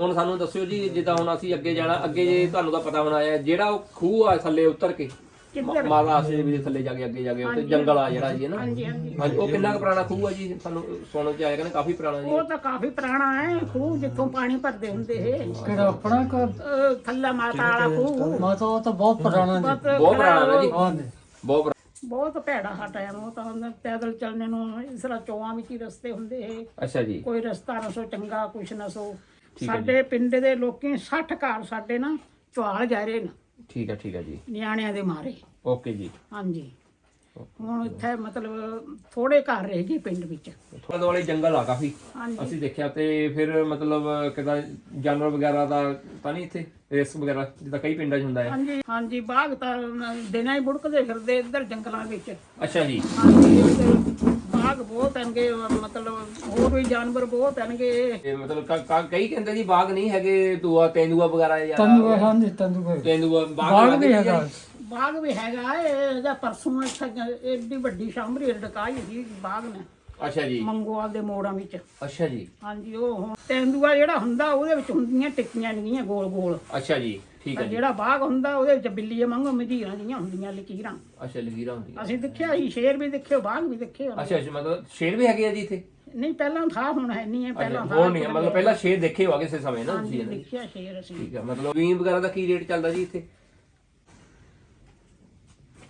ਹੁਣ ਸਾਨੂੰ ਦੱਸਿਓ ਜੀ ਜਿੱਦਾਂ ਹੁਣ ਅਸੀਂ ਅੱਗੇ ਜਾਣਾ ਅੱਗੇ ਜੇ ਤੁਹਾਨੂੰ ਤਾਂ ਪਤਾ ਹੋਣਾ ਹੈ ਜਿਹੜਾ ਉਹ ਖੂਹ ਆ ਥੱਲੇ ਉਤਰ ਕੇ ਕਿੱਧਰ? ਮਾਲਾ ਆਸੇ ਵੀ ਥੱਲੇ ਜਾ ਕੇ ਅੱਗੇ ਜਾ ਕੇ ਉੱਤੇ ਜੰਗਲ ਆ ਜਿਹੜਾ ਜੀ ਹੈ ਨਾ? ਹਾਂਜੀ ਹਾਂਜੀ। ਹਾਂਜੀ ਉਹ ਕਿੰਨਾ ਕੁ ਪੁਰਾਣਾ ਖੂਹ ਆ ਜੀ? ਸਾਨੂੰ ਸੁਣਨ ਚ ਆਇਆ ਕਹਿੰਦੇ ਕਾਫੀ ਪੁਰਾਣਾ ਜੀ। ਉਹ ਤਾਂ ਕਾਫੀ ਪੁਰਾਣਾ ਹੈ ਖੂਹ ਜਿੱਥੋਂ ਪਾਣੀ ਭਰਦੇ ਹੁੰਦੇ ਇਹ। ਕਿਹੜਾ ਆਪਣਾ ਅਹ ਥੱਲੇ ਮਾਤਾ ਵਾਲਾ ਖੂਹ। ਮਾਤਾ ਉਹ ਤਾਂ ਬਹੁਤ ਪੁਰਾਣਾ ਜੀ। ਬਹੁਤ ਪੁਰਾਣਾ ਨਾ ਜੀ। ਹਾਂ ਜੀ ਬਹੁਤ ਬਹੁਤ ਭੈੜਾ ਹਾ ਟਾਈਮ ਉਹ ਤਾਂ ਹੁੰਦਾ ਪੈਦਲ ਚੱਲਣੇ ਨੂੰ ਇਸ ਤਰ੍ਹਾਂ ਚੋਆਂ ਵਿੱਚ ਹੀ ਰਸਤੇ ਹੁੰਦੇ ਇਹ। ਅੱਛਾ ਜੀ। ਕੋਈ ਰਸਤਾ ਨਾ ਸੋ ਚੰਗਾ ਕੁਛ ਨਾ ਸੋ। ਸਾਡੇ ਪਿੰਡ ਦੇ ਲੋਕੀ 60 ਘਰ ਸਾਡੇ ਨਾ ਚੁਹਾਲ ਜਾ ਰਹੇ ਨੇ। ਠੀਕ ਹੈ ਠੀਕ ਹੈ ਜੀ। ਨਿਆਣਿਆਂ ਦੇ ਮਾਰੇ। ਓਕੇ ਜੀ। ਹਾਂਜੀ। ਹੁਣ ਇੱਥੇ ਮਤਲਬ ਥੋੜੇ ਘਰ ਰਹਿ ਗਏ ਪਿੰਡ ਵਿੱਚ। ਥੋੜਾ ਦੁਆਲੇ ਜੰਗਲ ਆ ਕਾਫੀ। ਅਸੀਂ ਦੇਖਿਆ ਤੇ ਫਿਰ ਮਤਲਬ ਕਿਦਾਂ ਜਾਨਵਰ ਵਗੈਰਾ ਦਾ ਤਾਂ ਨਹੀਂ ਇੱਥੇ? ਰਿਸਕ ਵਗੈਰਾ ਜਿੱਦਾਂ ਕਈ ਪਿੰਡਾਂ 'ਚ ਹੁੰਦਾ ਹੈ। ਹਾਂਜੀ ਹਾਂਜੀ ਬਾਗ ਤਾਂ ਦਿਨਾਂ ਹੀ ਬੁੜਕਦੇ ਫਿਰਦੇ ਇੱਧਰ ਜੰਗਲਾਂ ਵਿੱਚ। ਅੱਛਾ ਜੀ। ਬਾਗ ਬਹੁਤ ਹੈਗੇ ਮਤਲਬ ਹੋਰ ਵੀ ਜਾਨਵਰ ਬਹੁਤ ਹੈਗੇ ਇਹ ਮਤਲਬ ਕ- ਕ- ਕਈ ਕਹਿੰਦੇ ਜੀ ਬਾਗ ਨਹੀਂ ਹੈਗੇ ਦੂਆ ਤੇਂਦੂਆ ਵਗੈਰਾ ਜਾਂ ਤੰਦੂਆ ਹਾਂਜੀ ਤੰਦੂਆ ਤੇਂਦੂਆ ਬਾਗ ਬਾਗ ਵੀ ਹੈਗਾ। ਬਾਗ ਵੀ ਹੈਗਾ ਇਹ ਜਾਂ ਪਰਸੋਂ ਇੱਥੇ ਏਡੀ ਵੱਡੀ ਸ਼ਾਮਰੀ ਰੜਕਾਈ ਸੀ ਬਾਗ ਨੇ। ਅੱਛਾ ਜੀ। ਮੰਗੋਵਾਲ ਦੇ ਮੋੜਾਂ ਵਿੱਚ। ਅੱਛਾ ਜੀ। ਹਾਂਜੀ ਉਹ ਹੁਣ ਤੇਂਦੂਆ ਜਿਹੜਾ ਹੁੰਦਾ ਉਹਦੇ ਵਿੱਚ ਹੁੰਦੀਆਂ ਟਿੱਕੀਆਂ ਨਹੀਂ ਗੋਲ ਗੋਲ ਅੱਛਾ ਜੀ। ਠੀਕ ਹੈ ਜੀ। ਜਿਹੜਾ ਬਾਗ ਹੁੰਦਾ ਉਹਦੇ ਵਿੱਚ ਬਿੱਲੀ ਵਾਂਗੂ ਮਝੀਰਾਂ ਜੀਆਂ ਹੁੰਦੀਆਂ ਲਕੀਰਾਂ। ਅੱਛਾ ਲਗੀਰਾ ਹੁੰਦੀ ਹੈ ਅਸੀਂ ਦੇਖਿਆ ਸੀ ਸ਼ੇਰ ਵੀ ਦੇਖਿਓ ਬਾਗ ਵੀ ਦੇਖਿਓ। ਅੱਛਾ ਅੱਛਾ ਮਤਲਬ ਸ਼ੇਰ ਵੀ ਹੈਗੇ ਆ ਜੀ ਇੱਥੇ? ਨਹੀਂ ਪਹਿਲਾਂ ਥਾ ਹੁਣ ਹੈ ਨਹੀਂ ਹੈ ਅੱਛਾ ਪਹਿਲਾਂ ਹੋਰ ਨਹੀਂ ਹੈ, ਮਤਲਬ ਪਹਿਲਾਂ ਸ਼ੇਰ ਦੇਖੇ ਹੋਗੇ ਕਿਸੇ ਸਮੇਂ ਨਾ ਤੁਸੀਂ ਹਾਂਜੀ ਦੇਖਿਆ ਸ਼ੇਰ ਅਸੀਂ। ਠੀਕ ਹੈ ਮਤਲਬ ਵੀਨ ਵਗੈਰਾ ਦਾ ਕੀ ਰੇਟ ਚੱਲਦਾ ਜੀ ਇੱਥੇ?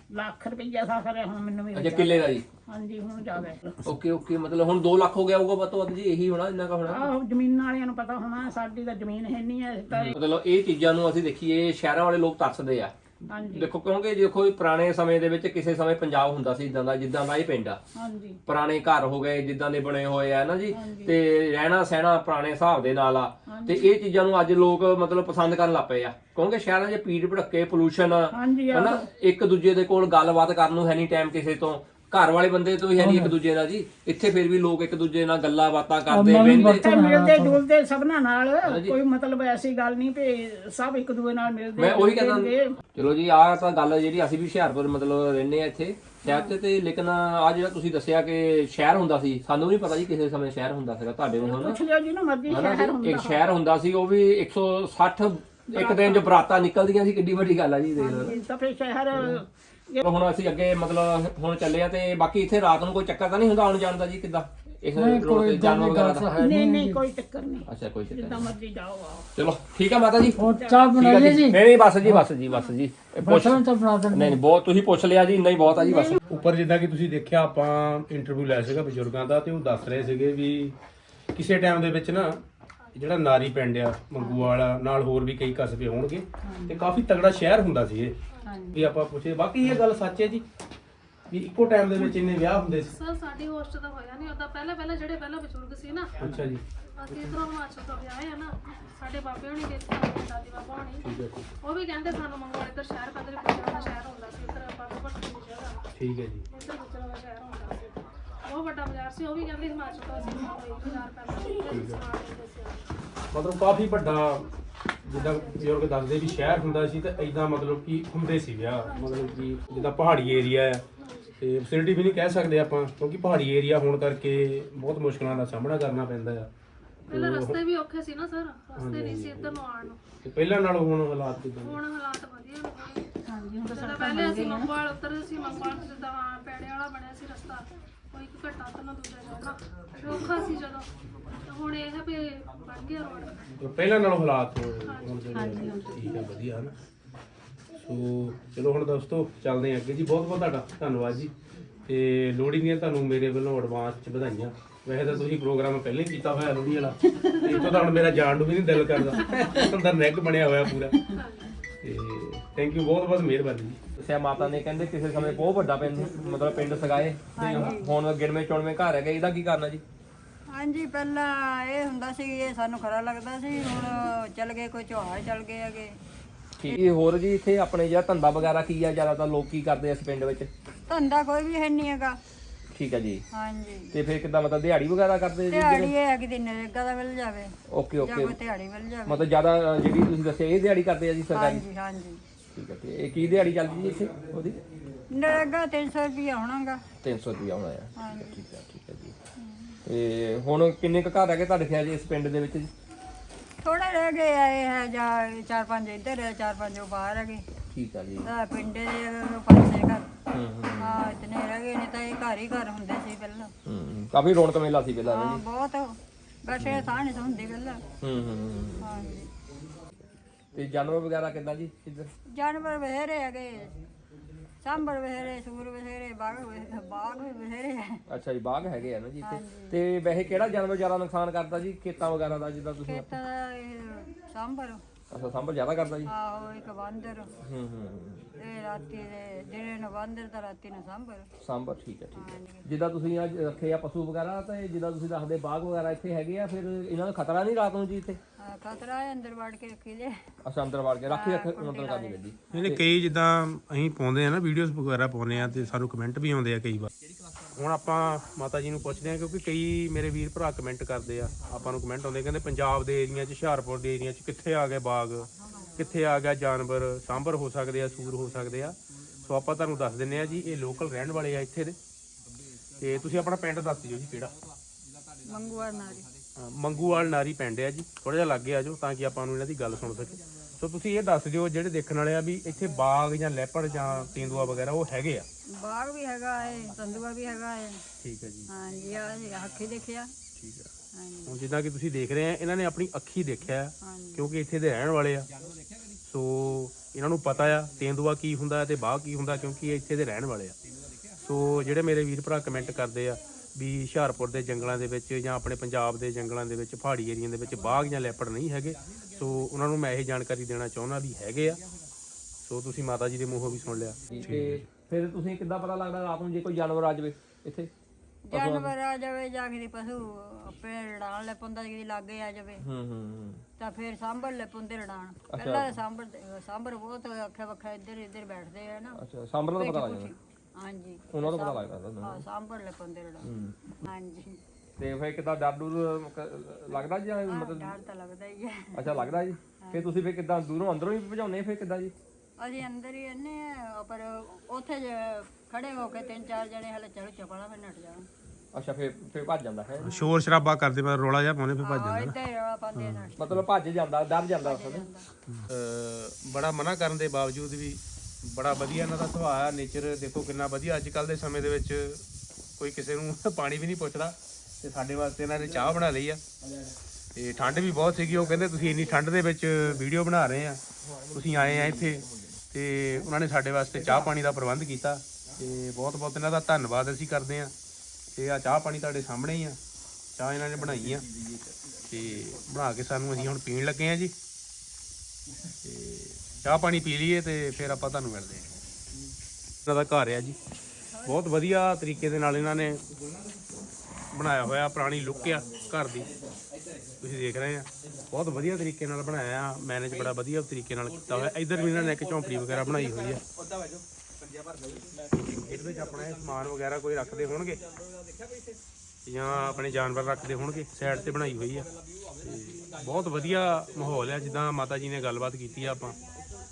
ਲੱਖ ਰੁਪਈਆ ਸਾਖਰ ਹੈ ਹੁਣ ਮੈਨੂੰ ਵੀ ਅੱਛਾ ਕਿੱਲੇ ਦਾ ਜੀ? ਹਾਂਜੀ ਹੁਣ ਹੈ ਓਕੇ ਓਕੇ ਮਤਲਬ ਹੁਣ 2 ਲੱਖ ਹੋ ਗਿਆ ਹੋਊਗਾ ਵੱਧ ਤੋਂ ਵੱਧ ਜੀ ਇਹੀ ਹੋਣਾ ਇੰਨਾ ਕਾ ਹੋਣਾ? ਆਹ ਜ਼ਮੀਨ ਵਾਲਿਆਂ ਨੂੰ ਪਤਾ ਹੋਣਾ ਸਾਡੀ ਤਾਂ ਜ਼ਮੀਨ ਹੈ ਨਹੀਂ ਹੈ ਤਾਂ ਮਤਲਬ ਇਹ ਚੀਜ਼ਾਂ ਨੂੰ ਅਸੀਂ ਦੇਖੀਏ ਸ਼ਹਿਰਾਂ ਵਾਲੇ ਲੋਕ ਤਰਸਦੇ ਆ। ਹਾਂਜੀ। ਦੇਖੋ ਕਿਉਂਕਿ ਦੇਖੋ ਇਹ ਪੁਰਾਣੇ ਸਮੇਂ ਦੇ ਵਿੱਚ ਕਿਸੇ ਸਮੇਂ ਪੰਜਾਬ ਹੁੰਦਾ ਸੀ ਇਦਾਂ ਦਾ ਜਿੱਦਾਂ ਦਾ ਇਹ ਪਿੰਡ ਆ। ਹਾਂਜੀ। ਪੁਰਾਣੇ ਘਰ ਹੋ ਗਏ ਜਿੱਦਾਂ ਦੇ ਬਣੇ ਹੋਏ ਆ ਨਾ ਜੀ? ਤੇ ਰਹਿਣਾ ਸਹਿਣਾ ਪੁਰਾਣੇ ਹਿਸਾਬ ਦੇ ਨਾਲ ਆ। ਤੇ ਇਹ ਚੀਜ਼ਾਂ ਨੂੰ ਅੱਜ ਲੋਕ ਮਤਲਬ ਪਸੰਦ ਕਰਨ ਲੱਗ ਪਏ ਆ। ਕਿਉਂਕਿ ਸ਼ਹਿਰਾਂ 'ਚ ਪੀੜ ਭੜੱਕੇ ਪੋਲੂਸ਼ਨ ਹਨਾ ਇੱਕ ਦੂਜੇ ਦੇ ਕੋਲ ਗੱਲਬਾਤ ਕਰਨ ਨੂੰ ਹੈ ਨਹੀਂ ਟਾਈਮ ਕਿਸੇ ਤੋਂ। ਘਰ ਵਾਲੇ ਬੰਦੇ ਤੋਂ ਹੀ ਹੈ ਨਹੀਂ ਇੱਕ ਦੂਜੇ ਨਾਲ ਜੀ। ਇੱਥੇ ਫਿਰ ਵੀ ਲੋਕ ਇੱਕ ਦੂਜੇ ਨਾਲ ਗੱਲਾਂ ਬਾਤਾਂ ਕਰਦੇ ਬਹਿੰਦੇ ਤੇ ਮਿਲਦੇ ਜੁਲਦੇ ਸਭਨਾਂ ਨਾਲ। ਕੋਈ ਮਤਲਬ ਐਸੀ ਗੱਲ ਨਹੀਂ ਵੀ ਸਭ ਇੱਕ ਦੂਜੇ ਨਾਲ ਮਿਲਦੇ ਮੈਂ ਉਹੀ ਕਹਿੰਦਾ। ਚਲੋ ਜੀ ਆਹ ਤਾਂ ਗੱਲ ਜਿਹੜੀ ਅਸੀਂ ਵੀ ਹੁਸ਼ਿਆਰਪੁਰ ਮਤਲਬ ਰਹਿੰਦੇ ਆ ਇੱਥੇ। ਸ਼ਹਿਰ ਤੇ ਤੇ ਲੇਕਿਨ ਆ ਜਿਹੜਾ ਤੁਸੀਂ ਦੱਸਿਆ ਕਿ ਸ਼ਹਿਰ ਹੁੰਦਾ ਸੀ ਸਾਨੂੰ ਨਹੀਂ ਪਤਾ ਜੀ ਕਿਸੇ ਸਮੇਂ ਸ਼ਹਿਰ ਹੁੰਦਾ ਸੀਗਾ ਤੁਹਾਡੇ ਨੂੰ ਪੁੱਛ ਲਿਓ ਜੀ ਨਾ ਮਰਜ਼ੀ ਹਨਾ ਸ਼ਹਿਰ ਜੀ? ਹੁੰਦਾ ਇੱਕ ਸ਼ਹਿਰ ਹੁੰਦਾ ਸੀ ਉਹ ਵੀ 160 ਇੱਕ ਦਿਨ ਚ ਬਰਾਤਾਂ ਨਿਕਲਦੀਆਂ ਸੀ ਕਿੱਡੀ ਵੱਡੀ ਗੱਲ ਆ ਜੀ ਦੇਖ ਲਓ। ਤਾਂ ਫਿਰ ਸ਼ਹਿਰ ਹੁਣ ਅਸੀਂ ਅੱਗੇ ਮਤਲਬ ਹੁਣ ਚੱਲੇ ਆ ਤੇ ਬਾਕੀ ਇੱਥੇ ਰਾਤ ਨੂੰ ਕੋਈ ਚੱਕਰ ਤਾਂ ਨਹੀਂ ਹੁੰਦਾ ਆਉਣ ਜਾਣ ਦਾ ਜੀ ਕਿੱਦਾਂ? ਇਸ ਨਹੀਂ ਰੋਡ ਕੋਈ ਤੇ ਜਾਨਵਰ ਗੱਲ ਵਗੈਰਾ ਦਾ? ਹੈ ਨਹੀਂ ਨਹੀਂ ਕੋਈ ਚੱਕਰ ਨਹੀਂ। ਅੱਛਾ ਕੋਈ ਚੱਕਰ ਨਹੀਂ। ਜਿੱਦਾਂ ਮਰਜ਼ੀ ਜਾਓ ਆਓ। ਚਲੋ ਠੀਕ ਆ ਮਾਤਾ ਜੀ। ਹੋਰ ਚਾਹ ਬਣਾਈਏ ਜੀ। ਨਹੀਂ ਨਹੀਂ ਬਸ ਜੀ ਬਸ ਜੀ ਬਸ ਜੀ। ਇਹ ਪੁੱਛ ਬਸਣ ਤਾਂ ਬਣਾ ਦੇਣ ਨਹੀਂ ਨਹੀਂ ਬਹੁਤ ਤੁਸੀਂ ਪੁੱਛ ਲਿਆ ਜੀ ਇੰਨਾ ਹੀ ਬਹੁਤ ਆ ਜੀ ਬਸ। ਉੱਪਰ ਜਿੱਦਾਂ ਕਿ ਤੁਸੀਂ ਦੇਖਿਆ ਆਪਾਂ ਇੰਟਰਵਿਊ ਲਿਆ ਸੀਗਾ ਬਜ਼ੁਰਗਾਂ ਦਾ ਤੇ ਉਹ ਦੱਸ ਰਹੇ ਸੀਗੇ ਵੀ ਕਿਸੇ ਟਾਈਮ ਦੇ ਵਿੱਚ ਨਾ ਜਿਹੜਾ ਨਾਰੀ ਪਿੰਡ ਆ ਮੰਗੂ ਵਾਲਾ ਨਾਲ ਹੋਰ ਵੀ ਕਈ ਕਸਬੇ ਹੋਣਗੇ ਤੇ ਕਾਫੀ ਤਗੜਾ ਸ਼ਹਿਰ ਹੁੰਦਾ ਸੀ ਇਹ। ਵੀ ਆਪਾਂ ਪੁੱਛੇ ਬਾਕੀ ਇਹ ਗੱਲ ਸੱਚ ਹੈ ਜੀ ਵੀ ਇੱਕੋ ਟਾਈਮ ਦੇ ਵਿੱਚ ਇੰਨੇ ਵਿਆਹ ਹੁੰਦੇ ਸੀ। ਸਰ ਸਾਡੀ ਹੋਸਟ ਦਾ ਹੋਇਆ ਨਹੀਂ ਉਹਦਾ ਪਹਿਲਾਂ ਪਹਿਲਾਂ ਜਿਹੜੇ ਪਹਿਲਾਂ ਬਜ਼ੁਰਗ ਸੀ ਨਾ ਅੱਛਾ ਜੀ। ਅਸੀਂ ਇਧਰੋਂ ਹਿਮਾਚਲ ਤੋਂ ਵਿਆਹੇ ਆ ਨਾ ਸਾਡੇ ਬਾਬੇ ਹੋਣੀ ਦੇ ਇੱਥੇ ਮੇਰੇ ਦਾਦੀ ਬਾਬਾ ਹੋਣੀ। ਉਹ ਵੀ ਕਹਿੰਦੇ ਸਾਨੂੰ ਮੰਗੋਲ ਇੱਧਰ ਸ਼ਹਿਰ ਗੁਜਰਾਂ ਦਾ ਸ਼ਹਿਰ ਹੁੰਦਾ ਸੀ ਇੱਧਰ ਬਾਬਾ ਭੱਟੀ ਦੀ ਜਗ੍ਹਾ। ਠੀਕ ਹੈ ਜੀ। ਇੱਧਰ ਦਾ ਸ਼ਹਿਰ ਹੁੰਦਾ ਸੀ। ਬਹੁਤ ਵੱਡਾ ਬਾਜ਼ਾਰ ਸੀ ਉਹ ਵੀ ਕਹਿੰਦੇ ਹਿਮਾਚਲ ਤੋਂ ਅਸੀਂ ਮੰਗੋਲ ਬਾਜ਼ਾਰ ਕਰਨਾ ਸੀ। ਇੱਧਰ ਸਮਾਨ ਲੈਂਦੇ ਸੀ। ਮਤਲਬ ਕਾਫੀ ਵੱਡਾ ਜਿੱਦਾਂ ਬਜ਼ੁਰਗ ਦੱਸਦੇ ਵੀ ਸ਼ਹਿਰ ਹੁੰਦਾ ਸੀ ਤੇ ਐਦਾਂ ਮਤਲਬ ਕਿ ਹੁੰਦੇ ਸੀ ਵਿਆਹ ਮਤਲਬ ਕਿ ਜਿੱਦਾਂ ਪਹਾੜੀ ਏਰੀਆ ਹੈ ਤੇ ਫੈਸਿਲਿਟੀ ਵੀ ਨਹੀਂ ਕਹਿ ਸਕਦੇ ਆਪਾਂ ਕਿਉਂਕਿ ਪਹਾੜੀ ਏਰੀਆ ਹੋਣ ਕਰਕੇ ਬਹੁਤ ਮੁਸ਼ਕਲਾਂ ਦਾ ਸਾਹਮਣਾ ਕਰਨਾ ਪੈਂਦਾ ਆ। ਪਹਿਲਾਂ ਰਸਤੇ ਵੀ ਔਖੇ ਸੀ ਨਾ ਸਰ ਰਸਤੇ ਨਹੀਂ ਸੀ ਇੱਧਰ ਨੂੰ ਆਉਣ ਨੂੰ। ਤੇ ਪਹਿਲਾਂ ਨਾਲੋਂ ਹੁਣ ਹਾਲਾਤ ਕਿਦਾਂ ਹੁਣ ਹਾਲਾਤ ਵਧੀਆ ਨੇ ਥੋੜ੍ਹੇ। ਜਦੋਂ ਪਹਿਲੇ ਅਸੀਂ ਮੰਗਵਾਲ ਉਤਰਦੇ ਸੀ ਮੰਗਵਾਲ ਤੋਂ ਜਿੱਦਾਂ ਪੈੜੇ ਵਾਲਾ ਬਣਿਆ ਸੀ ਰਸਤਾ। ਕੋਈ ਇੱਕ ਘੱਟਾ ਤੋਂ ਨਾ ਦੂਜਾ ਜਾਣਾ ਔਖਾ ਸੀ ਜਦੋਂ। ਤੇ ਹੁਣ ਇਹ ਹੈ ਵੀ ਬਣ ਗਿਆ ਰੋਡ। ਪਹਿਲਾਂ ਨਾਲੋਂ ਹਾਲਾਤ ਹੁਣ ਜਿਹੜੇ ਠੀਕ ਹੈ ਵਧੀਆ ਹੈ ਨਾ ਸੋ ਚਲੋ ਹੁਣ ਦੋਸਤੋ ਚੱਲਦੇ ਹਾਂ ਅੱਗੇ ਜੀ। ਬਹੁਤ ਬਹੁਤ ਤੁਹਾਡਾ ਧੰਨਵਾਦ ਜੀ। ਤੇ ਲੋਹੜੀ ਦੀਆਂ ਤੁਹਾਨੂੰ ਮੇਰੇ ਵੱਲੋਂ ਐਡਵਾਂਸ ਚ ਵਧਾਈਆਂ। ਵੈਸੇ ਤਾਂ ਤੁਸੀਂ ਪ੍ਰੋਗਰਾਮ ਪਹਿਲਾਂ ਹੀ ਕੀਤਾ ਹੋਇਆ ਲੋਹੜੀ ਵਾਲਾ। ਤੇ ਇੱਥੋਂ ਤਾਂ ਹੁਣ ਮੇਰਾ ਜਾਣ ਨੂੰ ਵੀ ਨਹੀਂ ਦਿਲ ਕਰਦਾ। ਅੰਦਰ ਨੈਕ ਬਣਿਆ ਹੋਇਆ ਪੂਰਾ। ਤੇ ਥੈਂਕ ਯੂ ਬਹੁਤ ਬਹੁਤ ਮਿਹਰਬਾਨੀ ਜੀ। ਦੱਸਿਆ ਮਾਤਾ ਨੇ ਕਹਿੰਦੇ ਕਿਸੇ ਸਮੇਂ ਬਹੁਤ ਵੱਡਾ ਪਿੰਡ ਮਤਲਬ ਪਿੰਡ ਸਗਾਏ। ਤੇ ਹੁਣ ਗਿਣਵੇਂ ਚੁਣਵੇਂ ਘਰ ਹੈਗੇ ਇਹਦਾ ਕੀ ਕਰਨਾ ਜੀ? ਹਾਂਜੀ ਪਹਿਲਾਂ ਇਹ ਹੁੰਦਾ ਸੀ ਇਹ ਸਾਨੂੰ ਖਰਾ ਲੱਗਦਾ ਸੀ ਹੁਣ ਚੱਲ ਗਏ ਕੋਈ ਚੌਹਾਰ ਚੱਲ ਗਏ ਹੈਗੇ। ਇਹ ਹੋਰ ਜੀ ਇੱਥੇ ਆਪਣੇ ਜਿਹੜਾ ਧੰਦਾ ਵਗੈਰਾ ਕੀ ਆ ਜ਼ਿਆਦਾਤਰ ਲੋਕ ਕੀ ਕਰਦੇ ਆ ਇਸ ਪਿੰਡ ਵਿੱਚ? ਧੰਦਾ ਕੋਈ ਵੀ ਹੈ ਨਹੀਂ ਹੈਗਾ। ਠੀਕ ਹੈ ਜੀ। ਹਾਂਜੀ। ਤੇ ਫਿਰ ਕਿੱਦਾਂ ਮਤਲਬ ਦਿਹਾੜੀ ਵਗੈਰਾ ਕਰਦੇ ਜੀ ਦਿਹਾੜੀ ਇਹ ਹੈ ਕਿ ਦਿਨ ਨਰੇਗਾ ਦਾ ਮਿਲ ਜਾਵੇ। ਓਕੇ ਜਾਂ ਓਕੇ ਕੋਈ ਦਿਹਾੜੀ ਮਿਲ ਜਾਵੇ। ਮਤਲਬ ਜ਼ਿਆਦਾ ਜਿਹੜੀ ਤੁਸੀਂ ਦੱਸਿਆ ਇਹ ਦਿਹਾੜੀ ਕਰਦੇ ਆ ਜੀ ਸਰਕਾਰੀ? ਹਾਂਜੀ ਹਾਂਜੀ। ਠੀਕ ਹੈ ਤੇ ਇਹ ਕੀ ਦਿਹਾੜੀ ਚੱਲਦੀ ਜੀ ਇੱਥੇ ਉਹਦੀ? ਨਰੇਗਾ 300 ਰੁਪਇਆ ਹੋਣਾਗਾ। 300 ਰੁਪਇਆ ਹੋਣਾ ਆ। ਹਾਂਜੀ। ਠੀਕ ਹੈ ਠੀਕ ਹੈ ਜੀ। ਤੇ ਹੁਣ ਕਿੰਨੇ ਕੁ ਘਰ ਹੈਗੇ ਤੁਹਾਡੇ ਖਿਆਲ ਜੀ ਇਸ ਪਿੰਡ ਦੇ ਵਿੱਚ ਜੀ? ਥੋੜੇ ਰਹਿ ਗਏ ਆ ਇਹ ਹੈ ਜਾਂ ਚਾਰ ਪੰਜ ਇੱਧਰ ਹੈ ਚਾਰ ਪੰਜ ਉਹ ਬਾਹਰ ਹੈਗੇ। ਠੀਕ ਆ ਜੀ। ਤਾਂ ਪਿੰਡੇ ਦੇ ਛੇ ਘਰ। ਹੂੰ ਇਤਨੇ ਰਹਿ ਗਏ ਨੇ ਤਾਂ ਇਹ ਘਰ ਹੀ ਘਰ ਹੁੰਦੇ ਸੀ ਪਹਿਲਾਂ। ਹੂੰ ਕਾਫੀ ਰੌਣਕ ਮੇਲਾ ਸੀ ਪਹਿਲਾਂ ਹਾਂ ਬਹੁਤ। ਬੈਠੇ ਥਾਂ ਨਹੀਂ ਹੁੰਦੀ ਪਹਿਲਾਂ। ਹੂੰ ਹੂੰ ਤੇ ਜਾਨਵਰ ਵਗੈਰਾ ਕਿੱਦਾਂ ਜੀ? ਇੱਧਰ ਜਾਨਵਰ ਬਥੇਰੇ ਹੈਗੇ। ਸਾਂਭਰ ਬਥੇਰੇ ਸੂਰ ਬਥੇਰੇ ਬਾਗ ਬਾਗ ਵੀ ਬਥੇਰੇ ਹੈ ਅੱਛਾ ਜੀ ਬਾਗ ਹੈਗੇ ਆ ਨਾ ਜੀ ਇੱਥੇ। ਤੇ ਵੈਸੇ ਕਿਹੜਾ ਜਾਨਵਰ ਜ਼ਿਆਦਾ ਨੁਕਸਾਨ ਕਰਦਾ ਜੀ? ਖੇਤਾਂ ਵਗੈਰਾ ਦਾ ਜਿੱਦਾਂ ਤੁਸੀਂ ਖੇਤਾਂ ਦਾ ਇਹ ਸਾਂਭਰ ਅੱਛਾ ਸਾਂਭਰ ਜ਼ਿਆਦਾ ਕਰਦਾ ਜੀ? ਆਹੋ ਇੱਕ ਬਾਂਦਰ। ਹੂੰ ਹੂੰ ਇਹ ਰਾਤੀ ਦੇ ਜਿਹੜੇ ਨੂੰ ਬਾਂਦਰ ਤਾਂ ਰਾਤੀ ਨੂੰ ਸਾਂਭਰ। ਸਾਂਭਰ ਠੀਕ ਹੈ ਠੀਕ ਹੈ। ਜਿੱਦਾਂ ਤੁਸੀਂ ਅੱਜ ਰੱਖੇ ਆ ਪਸ਼ੂ ਵਗੈਰਾ ਤੇ ਜਿੱਦਾਂ ਤੁਸੀਂ ਦੱਸਦੇ ਬਾਗ ਵਗੈਰਾ ਇੱਥੇ ਹੈਗੇ ਆ ਫਿਰ ਇਹਨਾਂ ਦਾ ਖਤਰਾ ਨਹੀਂ ਰਾਤ ਨੂੰ ਜੀ ਇੱਥੇ? ਹਾਂ, ਖਤਰਾ ਹੈ ਅੰਦਰ ਵੜ ਕੇ ਰੱਖੀ ਦੇ ਅੱਛਾ ਅੰਦਰ ਵੜ ਕੇ ਰਾਖੀ ਰੱਖ ਮਤਲਬ ਕਰਨੀ ਪੈਂਦੀ ਇਹਨੇ ਕਈ ਜਿੱਦਾਂ ਅਸੀਂ ਪਾਉਂਦੇ ਆ ਨਾ ਵੀਡੀਓਜ਼ ਵਗੈਰਾ ਪਾਉਂਦੇ ਆ ਤੇ ਸਾਨੂੰ ਕਮੈਂਟ ਵੀ ਆਉਂਦੇ ਆ ਕਈ ਵਾਰ। ਹੁਣ ਆਪਾਂ ਮਾਤਾ ਜੀ ਨੂੰ ਪੁੱਛਦੇ ਆ ਕਿਉਂਕਿ ਕਈ ਮੇਰੇ ਵੀਰ ਭਰਾ ਕਮੈਂਟ ਕਰਦੇ ਆ। ਆਪਾਂ ਨੂੰ ਕਮੈਂਟ ਆਉਂਦੇ ਕਹਿੰਦੇ ਪੰਜਾਬ ਦੇ ਏਰੀਆ 'ਚ ਹੁਸ਼ਿਆਰਪੁਰ ਦੇ ਏਰੀਆ 'ਚ ਕਿੱਥੇ ਆ ਗਏ ਬਾਗ? ਕਿੱਥੇ ਆ ਗਿਆ ਜਾਨਵਰ? ਸਾਂਭਰ ਹੋ ਸਕਦੇ ਆ ਸੂਰ ਹੋ ਸਕਦੇ ਆ। ਸੋ ਆਪਾਂ ਤੁਹਾਨੂੰ ਦੱਸ ਦਿੰਨੇ ਆ ਜੀ ਇਹ ਲੋਕਲ ਰਹਿਣ ਵਾਲੇ ਆ ਇੱਥੇ ਦੇ। ਤੇ ਤੁਸੀਂ ਆਪਣਾ ਪਿੰਡ ਦੱਸ ਦਿਓ ਜੀ ਕਿਹੜਾ? ਮੰਗੂਆ ਨਾਰੀ ਮੰਗੂਵਾਲ ਨਾਰੀ ਪਿੰਡ ਆ ਜੀ ਥੋੜਾ ਜਿਹਾ ਲਾਗੇ ਆ ਜਾਓ ਤਾਂ ਕਿ ਆਪਾਂ ਨੂੰ ਇਹਨਾਂ ਦੀ ਗੱਲ ਸੁਣ ਸਕੇ। ਸੋ ਤੁਸੀਂ ਇਹ ਦੱਸ ਦਿਓ ਜਿਹੜੇ ਦੇਖਣ ਵਾਲੇ ਆ ਵੀ ਇੱਥੇ ਬਾਗ ਜਾਂ ਲੈਪੜ ਜਾਂ ਤੇਂਦੂਆ ਵਗੈਰਾ ਉਹ ਹੈਗੇ ਆ? ਬਾਗ ਵੀ ਹੈਗਾ ਹੈ ਤੰਦੂਆ ਵੀ ਹੈਗਾ ਹੈ ਠੀਕ ਹੈ ਜੀ। ਆ ਜੀ ਅੱਖੀ ਦੇਖਿਆ। ਠੀਕ ਹੈ ਹਾਂਜੀ। ਹੁਣ ਜਿੱਦਾਂ ਕਿ ਤੁਸੀਂ ਦੇਖ ਰਹੇ ਆ ਇਹਨਾਂ ਨੇ ਆਪਣੀ ਅੱਖੀ ਦੇਖਿਆ ਹੈ, ਕਿਉਂਕਿ ਇੱਥੇ ਦੇ ਰਹਿਣ ਵਾਲੇ ਆ। ਸੋ ਇਹਨਾਂ ਨੂੰ ਪਤਾ ਆ ਤੇਂਦੂਆ ਕੀ ਹੁੰਦਾ ਤੇ ਬਾਗ ਕੀ ਹੁੰਦਾ ਕਿਉਂਕਿ ਇਹ ਇੱਥੇ ਦੇ ਰਹਿਣ ਵਾਲੇ ਆ। ਸੋ ਜਿਹੜੇ ਮੇਰੇ ਵੀਰ ਭਰਾ ਕਮੈਂਟ ਕਰਦੇ ਆ ਵੀ ਹੁਸ਼ਿਆਰਪੁਰ ਦੇ ਜੰਗਲਾਂ ਦੇ ਵਿੱਚ ਜਾਂ ਆਪਣੇ ਪੰਜਾਬ ਦੇ ਜੰਗਲਾਂ ਦੇ ਵਿੱਚ ਪਹਾੜੀ ਏਰੀਆ ਦੇ ਵਿੱਚ ਬਾਗ ਜਾਂ ਲੈਪੜ ਨਹੀਂ ਹੈਗੇ। ਸੋ ਉਹਨਾਂ ਨੂੰ ਮੈਂ ਇਹ ਜਾਣਕਾਰੀ ਦੇਣਾ ਚਾਹੁੰਦਾ ਵੀ ਹੈਗੇ ਆ। ਸੋ ਤੁਸੀਂ ਮਾਤਾ ਜੀ ਦੇ ਮੂੰਹੋਂ ਵੀ ਸੁਣ ਲਿਆ। ਤੇ ਫਿਰ ਤੁਸੀਂ ਕਿੱਦਾਂ ਪਤਾ ਲੱਗਦਾ ਰਾਤ ਨੂੰ ਜੇ ਕੋਈ ਜਾਨਵਰ ਆ ਜਾਵੇ ਇੱਥੇ? ਜਾਨਵਰ ਆ ਜਾਵੇ ਜਾਂ ਕਿਸੇ ਪਸ਼ੂ ਆਪੇ ਲੜਾਣ ਲੈ ਪੰਦਾ ਜਿਹਦੀ ਲਾਗੇ ਆ ਜਾਵੇ। ਹੂੰ ਹੂੰ ਤਾਂ ਫਿਰ ਸਾਂਭਰ ਲੈ ਪੁੰਦੇ ਲੜਾਣ ਪਹਿਲਾਂ ਸਾਂਭਰ ਸਾਂਭਰ ਬਹੁਤ ਅੱਖੇ ਵੱਖਾ ਇੱਧਰ ਇੱਧਰ ਬੈਠਦੇ ਆ ਨਾ। ਅੱਛਾ ਸਾਂਭਰ ਦਾ ਪਤਾ ਲੱਗ ਜਾਂਦਾ ਹਾਂਜੀ। ਉਹਨਾਂ ਦਾ ਪਤਾ ਲੱਗਦਾ ਤੁਹਾਨੂੰ ਹਾਂ ਸਾਂਭਰ ਲੈ ਪੁੰਦੇ ਹੂੰ। ਹਾਂਜੀ। ਤੇ ਫਿਰ ਕਿੱਦਾਂ ਡਰ ਡਰ ਲੱਗਦਾ ਜਾਂ ਮਤਲਬ ਡਰ ਤਾਂ ਲੱਗਦਾ ਹੀ ਹੈ। ਅੱਛਾ ਲੱਗਦਾ ਜੀ? ਫਿਰ ਤੁਸੀਂ ਫਿਰ ਕਿੱਦਾਂ ਦੂਰੋਂ ਅੰਦਰੋਂ ਹੀ ਭਜਾਉਂਦੇ ਫਿਰ ਕਿੱਦਾਂ ਜੀ? ਅਸੀਂ ਅੰਦਰ ਹੀ ਇੰਨੇ ਆ, ਪਰ ਉੱਥੇ ਜੇ ਖੜੇ ਹੋ ਕੇ ਤਿੰਨ ਚਾਰ ਜਣੇ ਹਲੇ ਚਲੋ ਚਪਲਾ ਮੈਂ ਨੱਟ ਜਾਣ। ਅੱਛਾ ਫਿਰ ਫਿਰ ਭੱਜ ਜਾਂਦਾ ਹੈ। ਸ਼ੋਰ ਸ਼ਰਾਬਾ ਕਰਦੇ ਮੈਂ ਰੋਲਾ ਜਿਹਾ ਪਾਉਂਦੇ ਫਿਰ ਭੱਜ ਆ ਇੱਥੇ ਰੌਲਾ ਪਾਉਂਦੇ ਮਤਲਬ ਭੱਜ ਜਾਂਦਾ ਡਰ ਜਾਂਦਾ ਉਸ ਅ, ਬੜਾ ਮਨਾ ਕਰਨ ਦੇ ਬਾਵਜੂਦ ਵੀ ਬੜਾ ਵਧੀਆ ਇਹਨਾਂ ਦਾ ਸੁਭਾਅ ਆ ਨੇਚਰ ਦੇਖੋ ਕਿੰਨਾ ਵਧੀਆ। ਅੱਜ ਕੱਲ ਦੇ ਸਮੇਂ ਦੇ ਵਿੱਚ ਕੋਈ ਕਿਸੇ ਨੂੰ ਪਾਣੀ ਵੀ ਨਹੀਂ ਪੁੱਛਦਾ ਤੇ ਸਾਡੇ ਵਾਸਤੇ ਇਹਨਾਂ ਨੇ ਚਾਹ ਬਣਾ ਲਈ ਆ। ਤੇ ਠੰਡ ਵੀ ਬਹੁਤ ਸੀਗੀ, ਉਹ ਕਹਿੰਦੇ ਤੁਸੀਂ ਇੰਨੀ ਠੰਡ ਦੇ ਵਿੱਚ ਵੀਡੀਓ ਬਣਾ ਰਹੇ ਆ। ਤੁਸੀਂ ਆਏ ਆ ਇੱਥੇ ਤੇ ਉਹਨਾਂ ਨੇ ਸਾਡੇ ਵਾਸਤੇ ਚਾਹ ਪਾਣੀ ਦਾ ਪ੍ਰਬੰਧ ਕੀਤਾ ਤੇ ਬਹੁਤ ਬਹੁਤ ਇਹਨਾਂ ਦਾ ਧੰਨਵਾਦ ਅਸੀਂ ਕਰਦੇ ਆ। ਤੇ ਆ ਚਾਹ ਪਾਣੀ ਤੁਹਾਡੇ ਸਾਹਮਣੇ ਹੀ ਆ, ਚਾਹ ਇਹਨਾਂ ਨੇ ਬਣਾਈ ਆ। ਤੇ ਬਣਾ ਕੇ ਸਾਨੂੰ ਅਸੀਂ ਹੁਣ ਪੀਣ ਲੱਗੇ ਆ ਜੀ। ਤੇ ਚਾਹ ਪਾਣੀ ਪੀ ਲਈਏ ਤੇ ਫਿਰ ਆਪਾਂ ਤੁਹਾਨੂੰ ਮਿਲਦੇ ਹਾਂ। ਇਹਨਾਂ ਦਾ ਘਰ ਆ ਜੀ। ਬਹੁਤ ਵਧੀਆ ਤਰੀਕੇ ਦੇ ਨਾਲ ਇਹਨਾਂ ਨੇ ਬਣਾਇਆ ਹੋਇਆ, ਪੁਰਾਣੀ ਲੁੱਕ ਆ ਘਰ ਦੀ। ਤੁਸੀਂ ਦੇਖ ਰਹੇ ਆ। ਬਹੁਤ ਵਧੀਆ ਤਰੀਕੇ ਨਾਲ ਬਣਾਇਆ ਆ ਮੈਨੇਜ ਬੜਾ ਵਧੀਆ ਤਰੀਕੇ ਨਾਲ ਕੀਤਾ ਹੋਇਆ। ਇੱਧਰ ਵੀ ਇਹਨਾਂ ਨੇ ਇੱਕ ਝੌਂਪੜੀ ਵਗੈਰਾ ਬਣਾਈ ਹੋਈ ਆ। ਇਹਦੇ ਵਿੱਚ ਆਪਣਾ ਸਮਾਨ ਵਗੈਰਾ ਕੋਈ ਰੱਖਦੇ ਹੋਣਗੇ? ਜਾਂ ਆਪਣੇ ਜਾਨਵਰ ਰੱਖਦੇ ਹੋਣਗੇ? ਸਾਈਡ ਤੇ ਬਣਾਈ ਹੋਈ ਆ। ਬਹੁਤ ਵਧੀਆ ਮਾਹੌਲ ਆ, ਜਿੱਦਾਂ ਮਾਤਾ ਜੀ ਨੇ ਗੱਲਬਾਤ ਕੀਤੀ ਆ ਆਪਾਂ।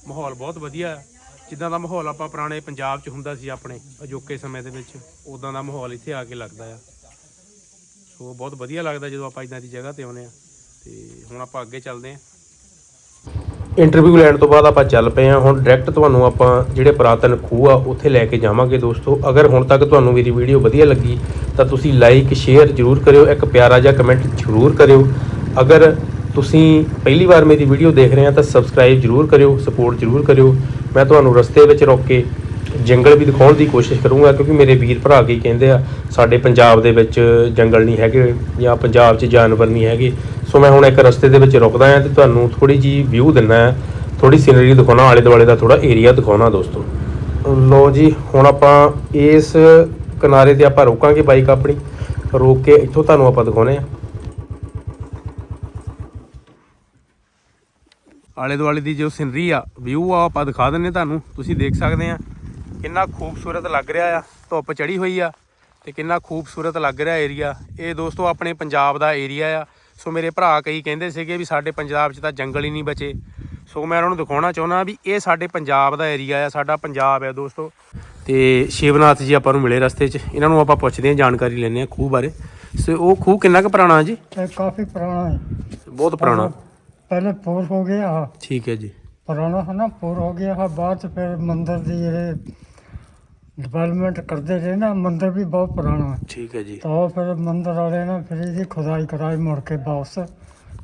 ਮਾਹੌਲ ਬਹੁਤ ਵਧੀਆ ਹੈ। ਜਿੱਦਾਂ ਦਾ ਮਾਹੌਲ ਆਪਾਂ ਪੁਰਾਣੇ ਪੰਜਾਬ 'ਚ ਹੁੰਦਾ ਸੀ ਆਪਣੇ ਅਜੋਕੇ ਸਮੇਂ ਦੇ ਵਿੱਚ ਉਦਾਂ ਦਾ ਮਾਹੌਲ ਇੱਥੇ ਆ ਕੇ ਲੱਗਦਾ ਆ। ਸੋ ਬਹੁਤ ਵਧੀਆ ਲੱਗਦਾ ਜਦੋਂ ਆਪਾਂ ਇਦਾਂ ਦੀ ਜਗ੍ਹਾ ਤੇ ਆਉਂਦੇ ਆ ਤੇ ਹੁਣ ਆਪਾਂ ਅੱਗੇ ਚੱਲਦੇ ਆ ਇੰਟਰਵਿਊ ਲੈਣ ਤੋਂ ਬਾਅਦ ਆਪਾਂ ਚੱਲ ਪਏ ਆ ਹੁਣ ਡਾਇਰੈਕਟ ਤੁਹਾਨੂੰ ਆਪਾਂ ਜਿਹੜੇ ਪੁਰਾਤਨ ਖੂਹ ਆ, ਉੱਥੇ ਲੈ ਕੇ ਜਾਵਾਂਗੇ ਦੋਸਤੋ। ਅਗਰ ਹੁਣ ਤੱਕ ਤੁਹਾਨੂੰ ਮੇਰੀ ਵੀਡੀਓ ਵਧੀਆ ਲੱਗੀ, ਤਾਂ ਤੁਸੀਂ ਲਾਈਕ ਸ਼ੇਅਰ ਜਰੂਰ ਕਰਿਓ। ਇੱਕ ਪਿਆਰਾ ਜਿਹਾ ਕਮੈਂਟ ਜਰੂਰ ਕਰਿਓ। ਅਗਰ ਤੁਸੀਂ ਪਹਿਲੀ ਵਾਰ ਮੇਰੀ ਵੀਡੀਓ ਦੇਖ ਰਹੇ ਆ ਤਾਂ ਸਬਸਕ੍ਰਾਈਬ ਜਰੂਰ ਕਰਿਓ ਸਪੋਰਟ ਜਰੂਰ ਕਰਿਓ। ਮੈਂ ਤੁਹਾਨੂੰ ਰਸਤੇ ਵਿੱਚ ਰੋਕ ਕੇ ਜੰਗਲ ਵੀ ਦਿਖਾਉਣ ਦੀ ਕੋਸ਼ਿਸ਼ ਕਰੂੰਗਾ ਕਿਉਂਕਿ ਮੇਰੇ ਵੀਰ ਭਰਾ ਕੀ ਕਹਿੰਦੇ ਆ, ਸਾਡੇ ਪੰਜਾਬ ਦੇ ਵਿੱਚ ਜੰਗਲ ਨਹੀਂ ਹੈਗੇ ਜਾਂ ਪੰਜਾਬ 'ਚ ਜਾਨਵਰ ਨਹੀਂ ਹੈਗੇ। ਸੋ ਮੈਂ ਹੁਣ ਇੱਕ ਰਸਤੇ ਦੇ ਵਿੱਚ ਰੁਕਦਾ ਆ ਤੇ ਤੁਹਾਨੂੰ ਥੋੜੀ ਜੀ ਵਿਊ ਦਿੰਨਾ ਆ। ਥੋੜੀ ਸੀਨਰੀ ਦਿਖਾਉਣਾ ਆਲੇ ਦੁਆਲੇ ਦਾ ਥੋੜਾ ਏਰੀਆ ਦਿਖਾਉਣਾ ਦੋਸਤੋ। ਲੋ ਜੀ, ਹੁਣ ਆਪਾਂ ਇਸ ਕਿਨਾਰੇ ਤੇ ਆਪਾਂ ਰੋਕਾਂਗੇ ਬਾਈਕ ਆਪਣੀ। ਰੋਕ ਕੇ ਇੱਥੋਂ ਤੁਹਾਨੂੰ ਆਪਾਂ ਦਿਖਾਉਨੇ ਆ। ਆਲੇ ਦੁਆਲੇ ਦੀ ਜੋ ਸਿਨਰੀ ਆ ਵਿਊ ਆ ਆਪਾਂ ਦਿਖਾ ਦਿੰਨੇ ਤੁਹਾਨੂੰ। ਤੁਸੀਂ ਦੇਖ ਸਕਦੇ ਆ ਕਿੰਨਾ ਖੂਬਸੂਰਤ ਲੱਗ ਰਿਹਾ ਆ। ਧੁੱਪ ਚੜੀ ਹੋਈ ਆ ਤੇ ਕਿੰਨਾ ਖੂਬਸੂਰਤ ਲੱਗ ਰਿਹਾ ਏਰੀਆ ਇਹ ਦੋਸਤੋ ਆਪਣੇ ਪੰਜਾਬ ਦਾ ਏਰੀਆ ਆ। ਸੋ ਮੇਰੇ ਭਰਾ ਕਈ ਕਹਿੰਦੇ ਸੀਗੇ ਵੀ ਸਾਡੇ ਪੰਜਾਬ 'ਚ ਤਾਂ ਜੰਗਲ ਹੀ ਨਹੀਂ ਬਚੇ। ਸੋ ਮੈਂ ਉਹਨਾਂ ਨੂੰ ਦਿਖਾਉਣਾ ਚਾਹੁੰਦਾ ਵੀ ਇਹ ਸਾਡੇ ਪੰਜਾਬ ਦਾ ਏਰੀਆ ਆ ਸਾਡਾ ਪੰਜਾਬ ਆ ਦੋਸਤੋ। ਤੇ ਸ਼ਿਵਨਾਥ ਜੀ ਆਪਾਂ ਨੂੰ ਮਿਲੇ ਰਸਤੇ 'ਚ। ਇਹਨਾਂ ਨੂੰ ਆਪਾਂ ਪੁੱਛਦੇ ਹਾਂ ਜਾਣਕਾਰੀ ਲੈਂਦੇ ਹਾਂ ਖੂਹ ਬਾਰੇ। ਸੋ ਉਹ ਖੂਹ ਕਿੰਨਾ ਕੁ ਪੁਰਾਣਾ ਜੀ? ਕਾਫੀ ਪੁਰਾਣਾ ਹੈ। ਬਹੁਤ ਪੁਰਾਣਾ। पहले पूर हो गया हाँ ਠੀਕ ਹੈ ਜੀ पुराना है ना पूर हो गया हाँ बाद से फिर मंदिर दी ये डेवलपमेंट करते रहे ना मंदिर भी बहुत पुराना है ਠੀਕ ਹੈ ਜੀ तो फिर मंदिर वाले ने फिर इसकी खुदाई कराई मुड़ के वापस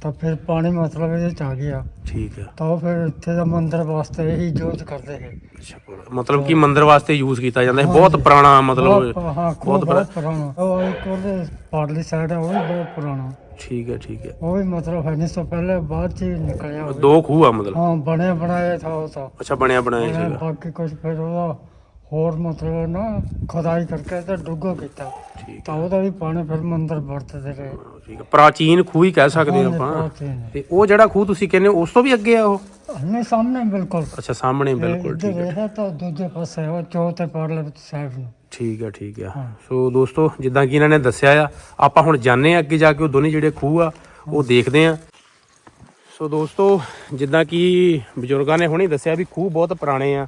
ਤਾਂ ਫਿਰ ਪਾਣੀ ਮਤਲਬ ਇਹਦੇ ਚ ਆ ਗਿਆ ਠੀਕ ਹੈ ਤਾਂ ਉਹ ਫਿਰ ਇੱਥੇ ਦਾ ਮੰਦਿਰ ਵਾਸਤੇ ਇਹੀ ਯੂਜ਼ ਕਰਦੇ ਹੈ ਅੱਛਾ ਮਤਲਬ ਕਿ ਮੰਦਿਰ ਵਾਸਤੇ ਯੂਜ਼ ਕੀਤਾ ਜਾਂਦਾ ਹੈ ਬਹੁਤ ਪੁਰਾਣਾ ਮਤਲਬ ਬਹੁਤ- ਹਾਂ ਖੂਹ ਬਹੁਤ ਬਹੁਤ ਪੁਰਾਣਾ ਉਹ ਇੱਕ ਉਹਦੇ ਪਾਰਲੀ ਸਾਈਡ ਹੈ ਉਹ ਵੀ ਬਹੁਤ ਪੁਰਾਣਾ ਠੀਕ ਹੈ ਠੀਕ ਹੈ। ਉਹ ਵੀ ਨਹੀਂ ਸੋ ਪਹਿਲੇ ਬਾਅਦ ਚ ਹੀ ਨਿਕਲਿਆ ਹੋਇਆ। ਦੋ ਖੂਹ ਆ ਮਤਲਬ? ਹਾਂ ਬਣਿਆ ਬਣਾਇਆ ਥਾ ਉਹ ਤਾਂ। ਅੱਛਾ ਬਣਿਆ ਬਣਾਇਆ ਬਣਿਆ, ਸੀਗਾ। ਬਾਕੀ ਕੁਝ ਫਿਰ ਉਹਦਾ ਹੋਰ ਮਤਲਬ ਨਾ ਖੁਦਾਈ ਕਰਕੇ ਤੇ ਡੁੱਗੋ ਕੀਤਾ। ਠੀਕ ਤਾਂ ਉਹਦਾ ਵੀ ਪਾਣੀ ਫਿਰ ਮੰਦਰ ਵਰਤਦੇ ਰਹੇ। ਠੀਕ ਹੈ। ਪ੍ਰਾਚੀਨ ਖੂਹ ਹੀ ਕਹਿ ਸਕਦੇ ਹਾਂ ਆਪਾਂ। ਤੇ ਉਹ ਜਿਹੜਾ ਖੂਹ ਤੁਸੀਂ ਕਹਿੰਦੇ ਹੋ ਉਸ ਤੋਂ ਵੀ ਅੱਗੇ ਆ ਉਹ? ਨਹੀਂ ਸਾਹਮਣੇ ਬਿਲਕੁਲ। ਅੱਛਾ ਸਾਹਮਣੇ ਬਿਲਕੁਲ ਠੀਕ ਹੈ। ਇਹ ਤਾਂ ਦੂਜੇ ਪਾਸੇ ਉਹ ਚੌਥੇ ਪਾਰਲੇ ਸਾਈਡ ਨੂੰ। ਠੀਕ ਹੈ ਠੀਕ ਹੈ। ਸੋ ਦੋਸਤੋ ਜਿੱਦਾਂ ਕਿ ਇਹਨਾਂ ਨੇ ਦੱਸਿਆ ਆ ਆਪਾਂ ਹੁਣ ਜਾਣੇ ਆ ਅੱਗੇ ਜਾ ਕੇ ਉਹ ਦੋਨੇ ਜਿਹੜੇ ਖੂਹ ਆ ਉਹ ਦੇਖਦੇ ਆ। ਸੋ ਦੋਸਤੋ ਜਿੱਦਾਂ ਕਿ ਬਜ਼ੁਰਗਾਂ ਨੇ ਹੁਣੇ ਦੱਸਿਆ ਵੀ ਖੂਹ ਬਹੁਤ ਪੁਰਾਣੇ ਆ।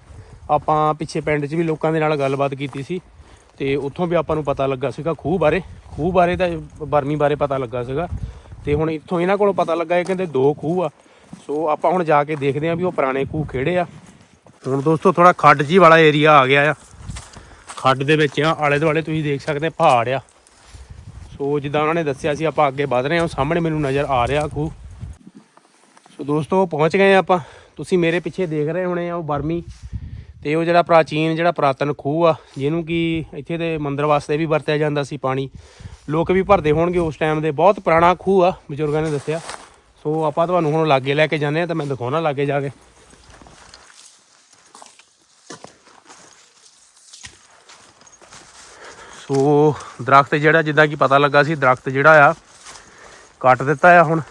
ਆਪਾਂ ਪਿੱਛੇ ਪਿੰਡ 'ਚ ਵੀ ਲੋਕਾਂ ਦੇ ਨਾਲ ਗੱਲਬਾਤ ਕੀਤੀ ਸੀ ਤੇ ਉੱਥੋਂ ਵੀ ਆਪਾਂ ਨੂੰ ਪਤਾ ਲੱਗਾ ਸੀਗਾ ਖੂਹ ਬਾਰੇ। ਖੂਹ ਬਾਰੇ ਤਾਂ ਬਰਮੀ ਬਾਰੇ ਪਤਾ ਲੱਗਾ ਸੀਗਾ। ਤੇ ਹੁਣ ਇੱਥੋਂ ਇਹਨਾਂ ਕੋਲੋਂ ਪਤਾ ਲੱਗਾ ਇਹ ਕਹਿੰਦੇ ਦੋ ਖੂਹ ਆ। ਸੋ ਆਪਾਂ ਹੁਣ ਜਾ ਕੇ ਦੇਖਦੇ ਆ ਵੀ ਉਹ ਪੁਰਾਣੇ ਖੂਹ ਕਿਹੜੇ ਆ। ਹੁਣ ਦੋਸਤੋ ਥੋੜਾ ਖੱਡ ਜੀ ਵਾਲਾ ਏਰੀਆ ਆ ਗਿਆ ਆ। ਖੱਡ ਦੇ ਵਿੱਚ ਆ, ਆਲੇ ਦੁਆਲੇ ਤੁਸੀਂ ਦੇਖ ਸਕਦੇ ਪਹਾੜ ਆ। ਸੋ ਜਿੱਦਾਂ ਉਹਨਾਂ ਨੇ ਦੱਸਿਆ ਸੀ, ਆਪਾਂ ਅੱਗੇ ਵਧ ਰਹੇ ਹਾਂ, ਉਹ ਸਾਹਮਣੇ ਮੈਨੂੰ ਨਜ਼ਰ ਆ ਰਿਹਾ ਖੂਹ। ਸੋ ਦੋਸਤੋ, ਪਹੁੰਚ ਗਏ ਹਾਂ ਆਪਾਂ। ਤੁਸੀਂ ਮੇਰੇ ਪਿੱਛੇ ਦੇਖ ਰਹੇ ਹੋਣੇ ਆ, ਉਹ ਬਰਮੀ ਤੇ ਉਹ ਜਿਹੜਾ ਪ੍ਰਾਚੀਨ, ਜਿਹੜਾ ਪੁਰਾਤਨ ਖੂਹ ਆ, ਜਿਹਨੂੰ ਕਿ ਇੱਥੇ ਦੇ ਮੰਦਰ ਵਾਸਤੇ ਵੀ ਵਰਤਿਆ ਜਾਂਦਾ ਸੀ ਪਾਣੀ। ਲੋਕ ਵੀ ਭਰਦੇ ਹੋਣਗੇ ਉਸ ਟਾਈਮ ਦੇ, ਬਹੁਤ ਪੁਰਾਣਾ ਖੂਹ ਆ, ਬਜ਼ੁਰਗਾਂ ਨੇ ਦੱਸਿਆ। ਸੋ ਆਪਾਂ ਤੁਹਾਨੂੰ ਹੁਣ ਲਾਗੇ ਲੈ ਕੇ ਜਾਂਦੇ ਆ ਤਾਂ ਮੈਂ ਦਿਖਾਉਣਾ ਲਾਗੇ ਜਾ ਕੇ। ਸੋ ਦਰਖਤ ਜਿਹੜਾ, ਜਿੱਦਾਂ ਕਿ ਪਤਾ ਲੱਗਾ ਸੀ, ਦਰਖਤ ਜਿਹੜਾ ਆ, ਕੱਟ ਦਿੱਤਾ ਆ ਹੁਣ।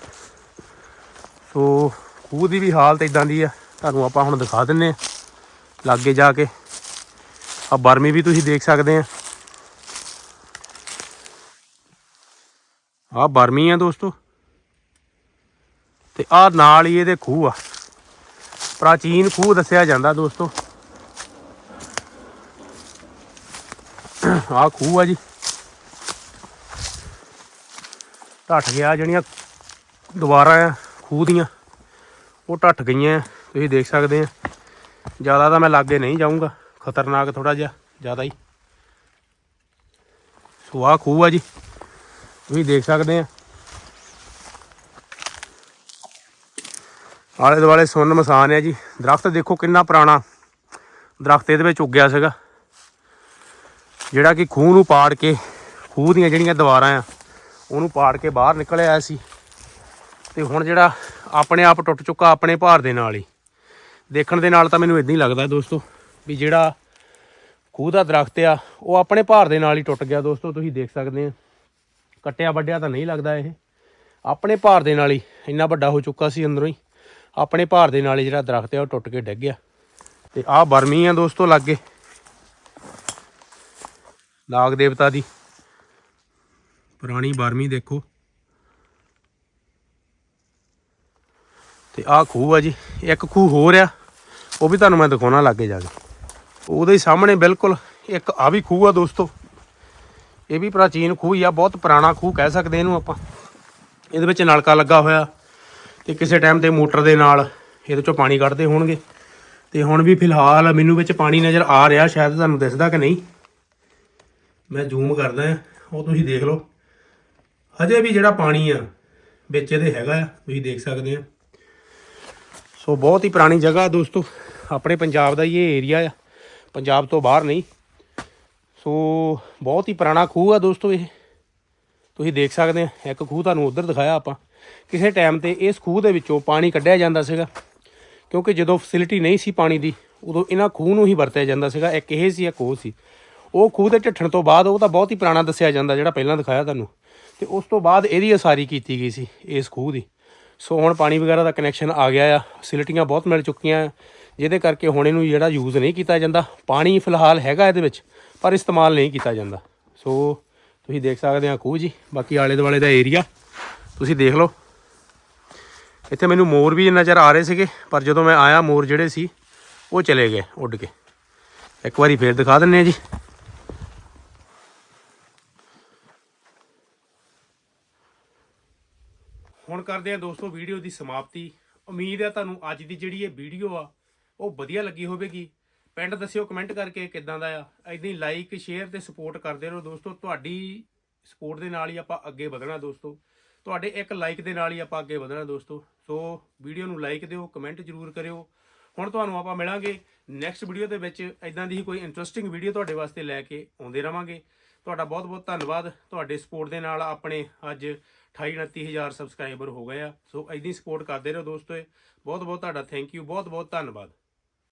ਸੋ ਖੂਹ ਦੀ ਵੀ ਹਾਲਤ ਇਦਾਂ ਦੀ ਆ। ਤੁਹਾਨੂੰ ਆਪਾਂ ਹੁਣ ਦਿਖਾ ਦਿੰਨੇ ਆ, ਲਾਗੇ ਜਾ ਕੇ। ਆ ਬਰਮੀ ਵੀ ਤੁਸੀਂ ਦੇਖ ਸਕਦੇ ਆ। ਆ ਬਰਮੀ ਆ ਦੋਸਤੋ। ਤੇ ਆ ਨਾਲ ਹੀ ਇਹਦੇ ਖੂਹ ਆ। ਪ੍ਰਾਚੀਨ ਖੂਹ ਦੱਸਿਆ ਜਾਂਦਾ ਦੋਸਤੋ। ਆਹ ਖੂਹ ਆ ਜੀ। ਢੱਠ ਗਿਆ ਜਿਹੜੀਆਂ ਦੁਬਾਰਾ ਆ, ਖੂਹ ਦੀਆਂ। ਉਹ ਢੱਠ ਗਈਆਂ ਤੁਸੀਂ ਦੇਖ ਸਕਦੇ ਆ। ਜ਼ਿਆਦਾ ਤਾਂ ਮੈਂ ਲਾਗੇ ਨਹੀਂ ਜਾਊਂਗਾ, ਖਤਰਨਾਕ ਥੋੜਾ ਜਿਹਾ, ਜ਼ਿਆਦਾ ਹੀ। ਸੋ ਆਹ ਖੂਹ ਆ ਜੀ, ਤੁਸੀਂ ਦੇਖ ਸਕਦੇ ਆ। ਆਲੇ ਦੁਆਲੇ ਸੁੰਨ ਮਸਾਨ ਆ ਜੀ। ਦਰਖਤ ਦੇਖੋ ਕਿੰਨਾ ਪੁਰਾਣਾ। ਦਰਖਤ ਇਹਦੇ ਵਿੱਚ ਉੱਗਿਆ ਸੀਗਾ। ਜਿਹੜਾ ਕਿ ਖੂਹ ਨੂੰ ਪਾੜ ਕੇ, ਖੂਹ ਦੀਆਂ ਜਿਹੜੀਆਂ ਦੀਵਾਰਾਂ ਆ, ਉਹਨੂੰ ਪਾੜ ਕੇ ਬਾਹਰ ਨਿਕਲ ਆਇਆ ਸੀ। ਤੇ ਹੁਣ ਜਿਹੜਾ ਆਪਣੇ ਆਪ ਟੁੱਟ ਚੁੱਕਾ ਆਪਣੇ ਭਾਰ ਦੇ ਨਾਲ ਹੀ। ਦੇਖਣ ਦੇ ਨਾਲ ਤਾਂ ਮੈਨੂੰ ਇਦਾਂ ਹੀ ਲੱਗਦਾ ਦੋਸਤੋ, ਵੀ ਜਿਹੜਾ ਖੂਹ ਦਾ ਦਰਖਤ ਆ, ਉਹ ਆਪਣੇ ਭਾਰ ਦੇ ਨਾਲ ਹੀ ਟੁੱਟ ਗਿਆ ਦੋਸਤੋ, ਤੁਸੀਂ ਦੇਖ ਸਕਦੇ ਆ। ਕੱਟਿਆ ਵੱਡਿਆ ਤਾਂ ਨਹੀਂ ਲੱਗਦਾ ਇਹ। ਆਪਣੇ ਭਾਰ ਦੇ ਨਾਲ ਹੀ ਇੰਨਾ ਵੱਡਾ ਹੋ ਚੁੱਕਾ ਸੀ ਅੰਦਰੋਂ ਹੀ। ਆਪਣੇ ਭਾਰ ਦੇ ਨਾਲ ਹੀ ਜਿਹੜਾ ਦਰਖਤ ਆ, ਉਹ ਟੁੱਟ ਕੇ ਡਿੱਗ ਗਿਆ। ਤੇ ਆਹ ਬਰਮੀ ਆ ਦੋਸਤੋ ਲਾਗੇ। ਨਾਗ ਦੇਵਤਾ ਦੀ। ਪੁਰਾਣੀ ਬਰਮੀ ਦੇਖੋ। ਤੇ ਆਹ ਖੂਹ ਆ ਜੀ, ਇੱਕ ਖੂਹ ਹੋਰ ਆ, ਉਹ ਵੀ ਤੁਹਾਨੂੰ ਮੈਂ ਦਿਖਾਉਣਾ ਲੱਗੇ ਜਾ ਕੇ। ਉਹਦੇ ਸਾਹਮਣੇ ਬਿਲਕੁਲ ਇੱਕ ਆ ਵੀ ਖੂਹ ਆ ਦੋਸਤੋ। ਇਹ ਵੀ ਪ੍ਰਾਚੀਨ ਖੂਹ ਹੀ ਆ, ਬਹੁਤ ਪੁਰਾਣਾ ਖੂਹ ਕਹਿ ਸਕਦੇ ਇਹਨੂੰ ਆਪਾਂ। ਇਹਦੇ ਵਿੱਚ ਨਲਕਾ ਲੱਗਾ ਹੋਇਆ ਤੇ ਕਿਸੇ ਟਾਈਮ ਤੇ ਮੋਟਰ ਦੇ ਨਾਲ ਇਹਦੇ ਚੋਂ ਪਾਣੀ ਕੱਢਦੇ ਹੋਣਗੇ। ਤੇ ਹੁਣ ਵੀ ਫਿਲਹਾਲ ਮੈਨੂੰ ਵਿੱਚ ਪਾਣੀ ਨਜ਼ਰ ਆ ਰਿਹਾ, ਸ਼ਾਇਦ ਤੁਹਾਨੂੰ ਦਿਸਦਾ ਕਿ ਨਹੀਂ। ਮੈਂ ਜ਼ੂਮ ਕਰਦਾ ਹਾਂ, ਉਹ ਤੁਸੀਂ ਦੇਖ ਲਓ। ਹਜੇ ਵੀ ਜਿਹੜਾ ਪਾਣੀ ਆ, ਵਿੱਚ ਇਹਦੇ ਹੈਗਾ ਆ, ਤੁਸੀਂ ਦੇਖ ਸਕਦੇ ਆ। ਸੋ ਬਹੁਤ ਹੀ ਪੁਰਾਣੀ ਜਗ੍ਹਾ ਦੋਸਤੋ, ਆਪਣੇ ਪੰਜਾਬ ਦਾ ਹੀ ਇਹ ਏਰੀਆ ਆ, ਪੰਜਾਬ ਤੋਂ ਬਾਹਰ ਨਹੀਂ। ਸੋ ਬਹੁਤ ਹੀ ਪੁਰਾਣਾ ਖੂਹ ਆ ਦੋਸਤੋ ਇਹ। ਤੁਸੀਂ ਦੇਖ ਸਕਦੇ ਆ, ਇੱਕ ਖੂਹ ਤੁਹਾਨੂੰ ਉਧਰ ਦਿਖਾਇਆ ਆਪਾਂ। ਕਿਸੇ ਟਾਈਮ ਤੇ ਇਸ ਖੂਹ ਦੇ ਵਿੱਚੋਂ ਪਾਣੀ ਕੱਢਿਆ ਜਾਂਦਾ ਸੀਗਾ, ਕਿਉਂਕਿ ਜਦੋਂ ਫੈਸਿਲਿਟੀ ਨਹੀਂ ਸੀ ਪਾਣੀ ਦੀ, ਉਦੋਂ ਇਹਨਾਂ ਖੂਹ ਨੂੰ ਹੀ ਵਰਤਿਆ ਜਾਂਦਾ ਸੀਗਾ, ਇੱਕ ਇਹ ਸੀ, ਇੱਕ ਉਹ ਸੀ। ਉਹ ਖੂਹ ਦੇ ਢੱਠਣ ਤੋਂ ਬਾਅਦ ਉਹ ਤਾਂ ਬਹੁਤ ਹੀ ਪੁਰਾਣਾ ਦੱਸਿਆ ਜਾਂਦਾ ਜਿਹੜਾ ਪਹਿਲਾਂ ਦਿਖਾਇਆ ਤੁਹਾਨੂੰ। ਤੇ ਉਸ ਤੋਂ ਬਾਅਦ ਇਹਦੀ ਉਸਾਰੀ ਕੀਤੀ ਗਈ ਸੀ ਇਸ ਖੂਹ ਦੀ। ਸੋ ਹੁਣ ਪਾਣੀ ਵਗੈਰਾ ਦਾ ਕਨੈਕਸ਼ਨ ਆ ਗਿਆ ਆ। ਫੈਸਿਲਿਟੀਆਂ ਬਹੁਤ ਮਿਲ ਚੁੱਕੀਆਂ ਜਿਹਦੇ ਕਰਕੇ ਹੁਣ ਇਹਨੂੰ ਜਿਹੜਾ ਯੂਜ਼ ਨਹੀਂ ਕੀਤਾ ਜਾਂਦਾ। ਪਾਣੀ ਫਿਲਹਾਲ ਹੈਗਾ ਇਹਦੇ ਵਿੱਚ, ਪਰ ਇਸਤੇਮਾਲ ਨਹੀਂ ਕੀਤਾ ਜਾਂਦਾ। ਸੋ ਤੁਸੀਂ ਦੇਖ ਸਕਦੇ ਆ ਖੂਹ ਜੀ। ਬਾਕੀ ਆਲੇ ਦੁਆਲੇ ਦਾ ਏਰੀਆ ਤੁਸੀਂ ਦੇਖ ਲਓ। ਇੱਥੇ ਮੈਨੂੰ ਮੋਰ ਵੀ ਨਜ਼ਰ ਆ ਰਹੇ ਸੀਗੇ, ਪਰ ਜਦੋਂ ਮੈਂ ਆਇਆ, ਮੋਰ ਜਿਹੜੇ ਸੀ, ਉਹ ਚਲੇ ਗਏ ਉੱਡ ਕੇ। ਇੱਕ ਵਾਰੀ ਫੇਰ ਦਿਖਾ ਦਿੰਨੇ ਆ ਜੀ। ਹੁਣ ਕਰਦੇ ਆ ਦੋਸਤੋ ਵੀਡੀਓ ਦੀ ਸਮਾਪਤੀ। ਉਮੀਦ ਹੈ ਤੁਹਾਨੂੰ ਅੱਜ ਦੀ ਜਿਹੜੀ ਇਹ ਵੀਡੀਓ ਆ, ਉਹ ਵਧੀਆ ਲੱਗੀ ਹੋਵੇਗੀ। ਪਿੰਡ ਦੱਸਿਓ ਕਮੈਂਟ ਕਰਕੇ ਕਿੱਦਾਂ ਦਾ ਆ। ਐਦਾਂ ਹੀ ਲਾਈਕ ਸ਼ੇਅਰ ਤੇ ਸਪੋਰਟ ਕਰਦੇ ਰਹੋ ਦੋਸਤੋ। ਤੁਹਾਡੀ ਸਪੋਰਟ ਦੇ ਨਾਲ ਹੀ ਆਪਾਂ ਅੱਗੇ ਵਧਣਾ ਦੋਸਤੋ। ਤੁਹਾਡੇ ਇੱਕ ਲਾਈਕ ਦੇ ਨਾਲ ਹੀ ਆਪਾਂ ਅੱਗੇ ਵਧਣਾ ਦੋਸਤੋ। ਸੋ ਵੀਡੀਓ ਨੂੰ ਲਾਈਕ ਦਿਓ ਕਮੈਂਟ ਜਰੂਰ ਕਰਿਓ। ਹੁਣ ਤੁਹਾਨੂੰ ਆਪਾਂ ਮਿਲਾਂਗੇ ਨੈਕਸਟ ਵੀਡੀਓ ਦੇ ਵਿੱਚ। ਇਦਾਂ ਦੀ ਹੀ ਕੋਈ ਇੰਟਰਸਟਿੰਗ ਵੀਡੀਓ ਤੁਹਾਡੇ ਵਾਸਤੇ ਲੈ ਕੇ ਆਉਂਦੇ ਰਵਾਂਗੇ। ਤੁਹਾਡਾ ਬਹੁਤ ਬਹੁਤ ਧੰਨਵਾਦ। ਤੁਹਾਡੇ ਸਪੋਰਟ ਦੇ ਨਾਲ ਆਪਣੇ ਅੱਜ 28 29000 ਸਬਸਕ੍ਰਾਈਬਰ ਹੋ ਗਏ ਆ। ਸੋ ਐਦੀ ਸਪੋਰਟ ਕਰਦੇ ਰਹੋ ਦੋਸਤੋ ਬਹੁਤ ਬਹੁਤ ਤੁਹਾਡਾ ਥੈਂਕ ਯੂ ਬਹੁਤ ਬਹੁਤ ਧੰਨਵਾਦ।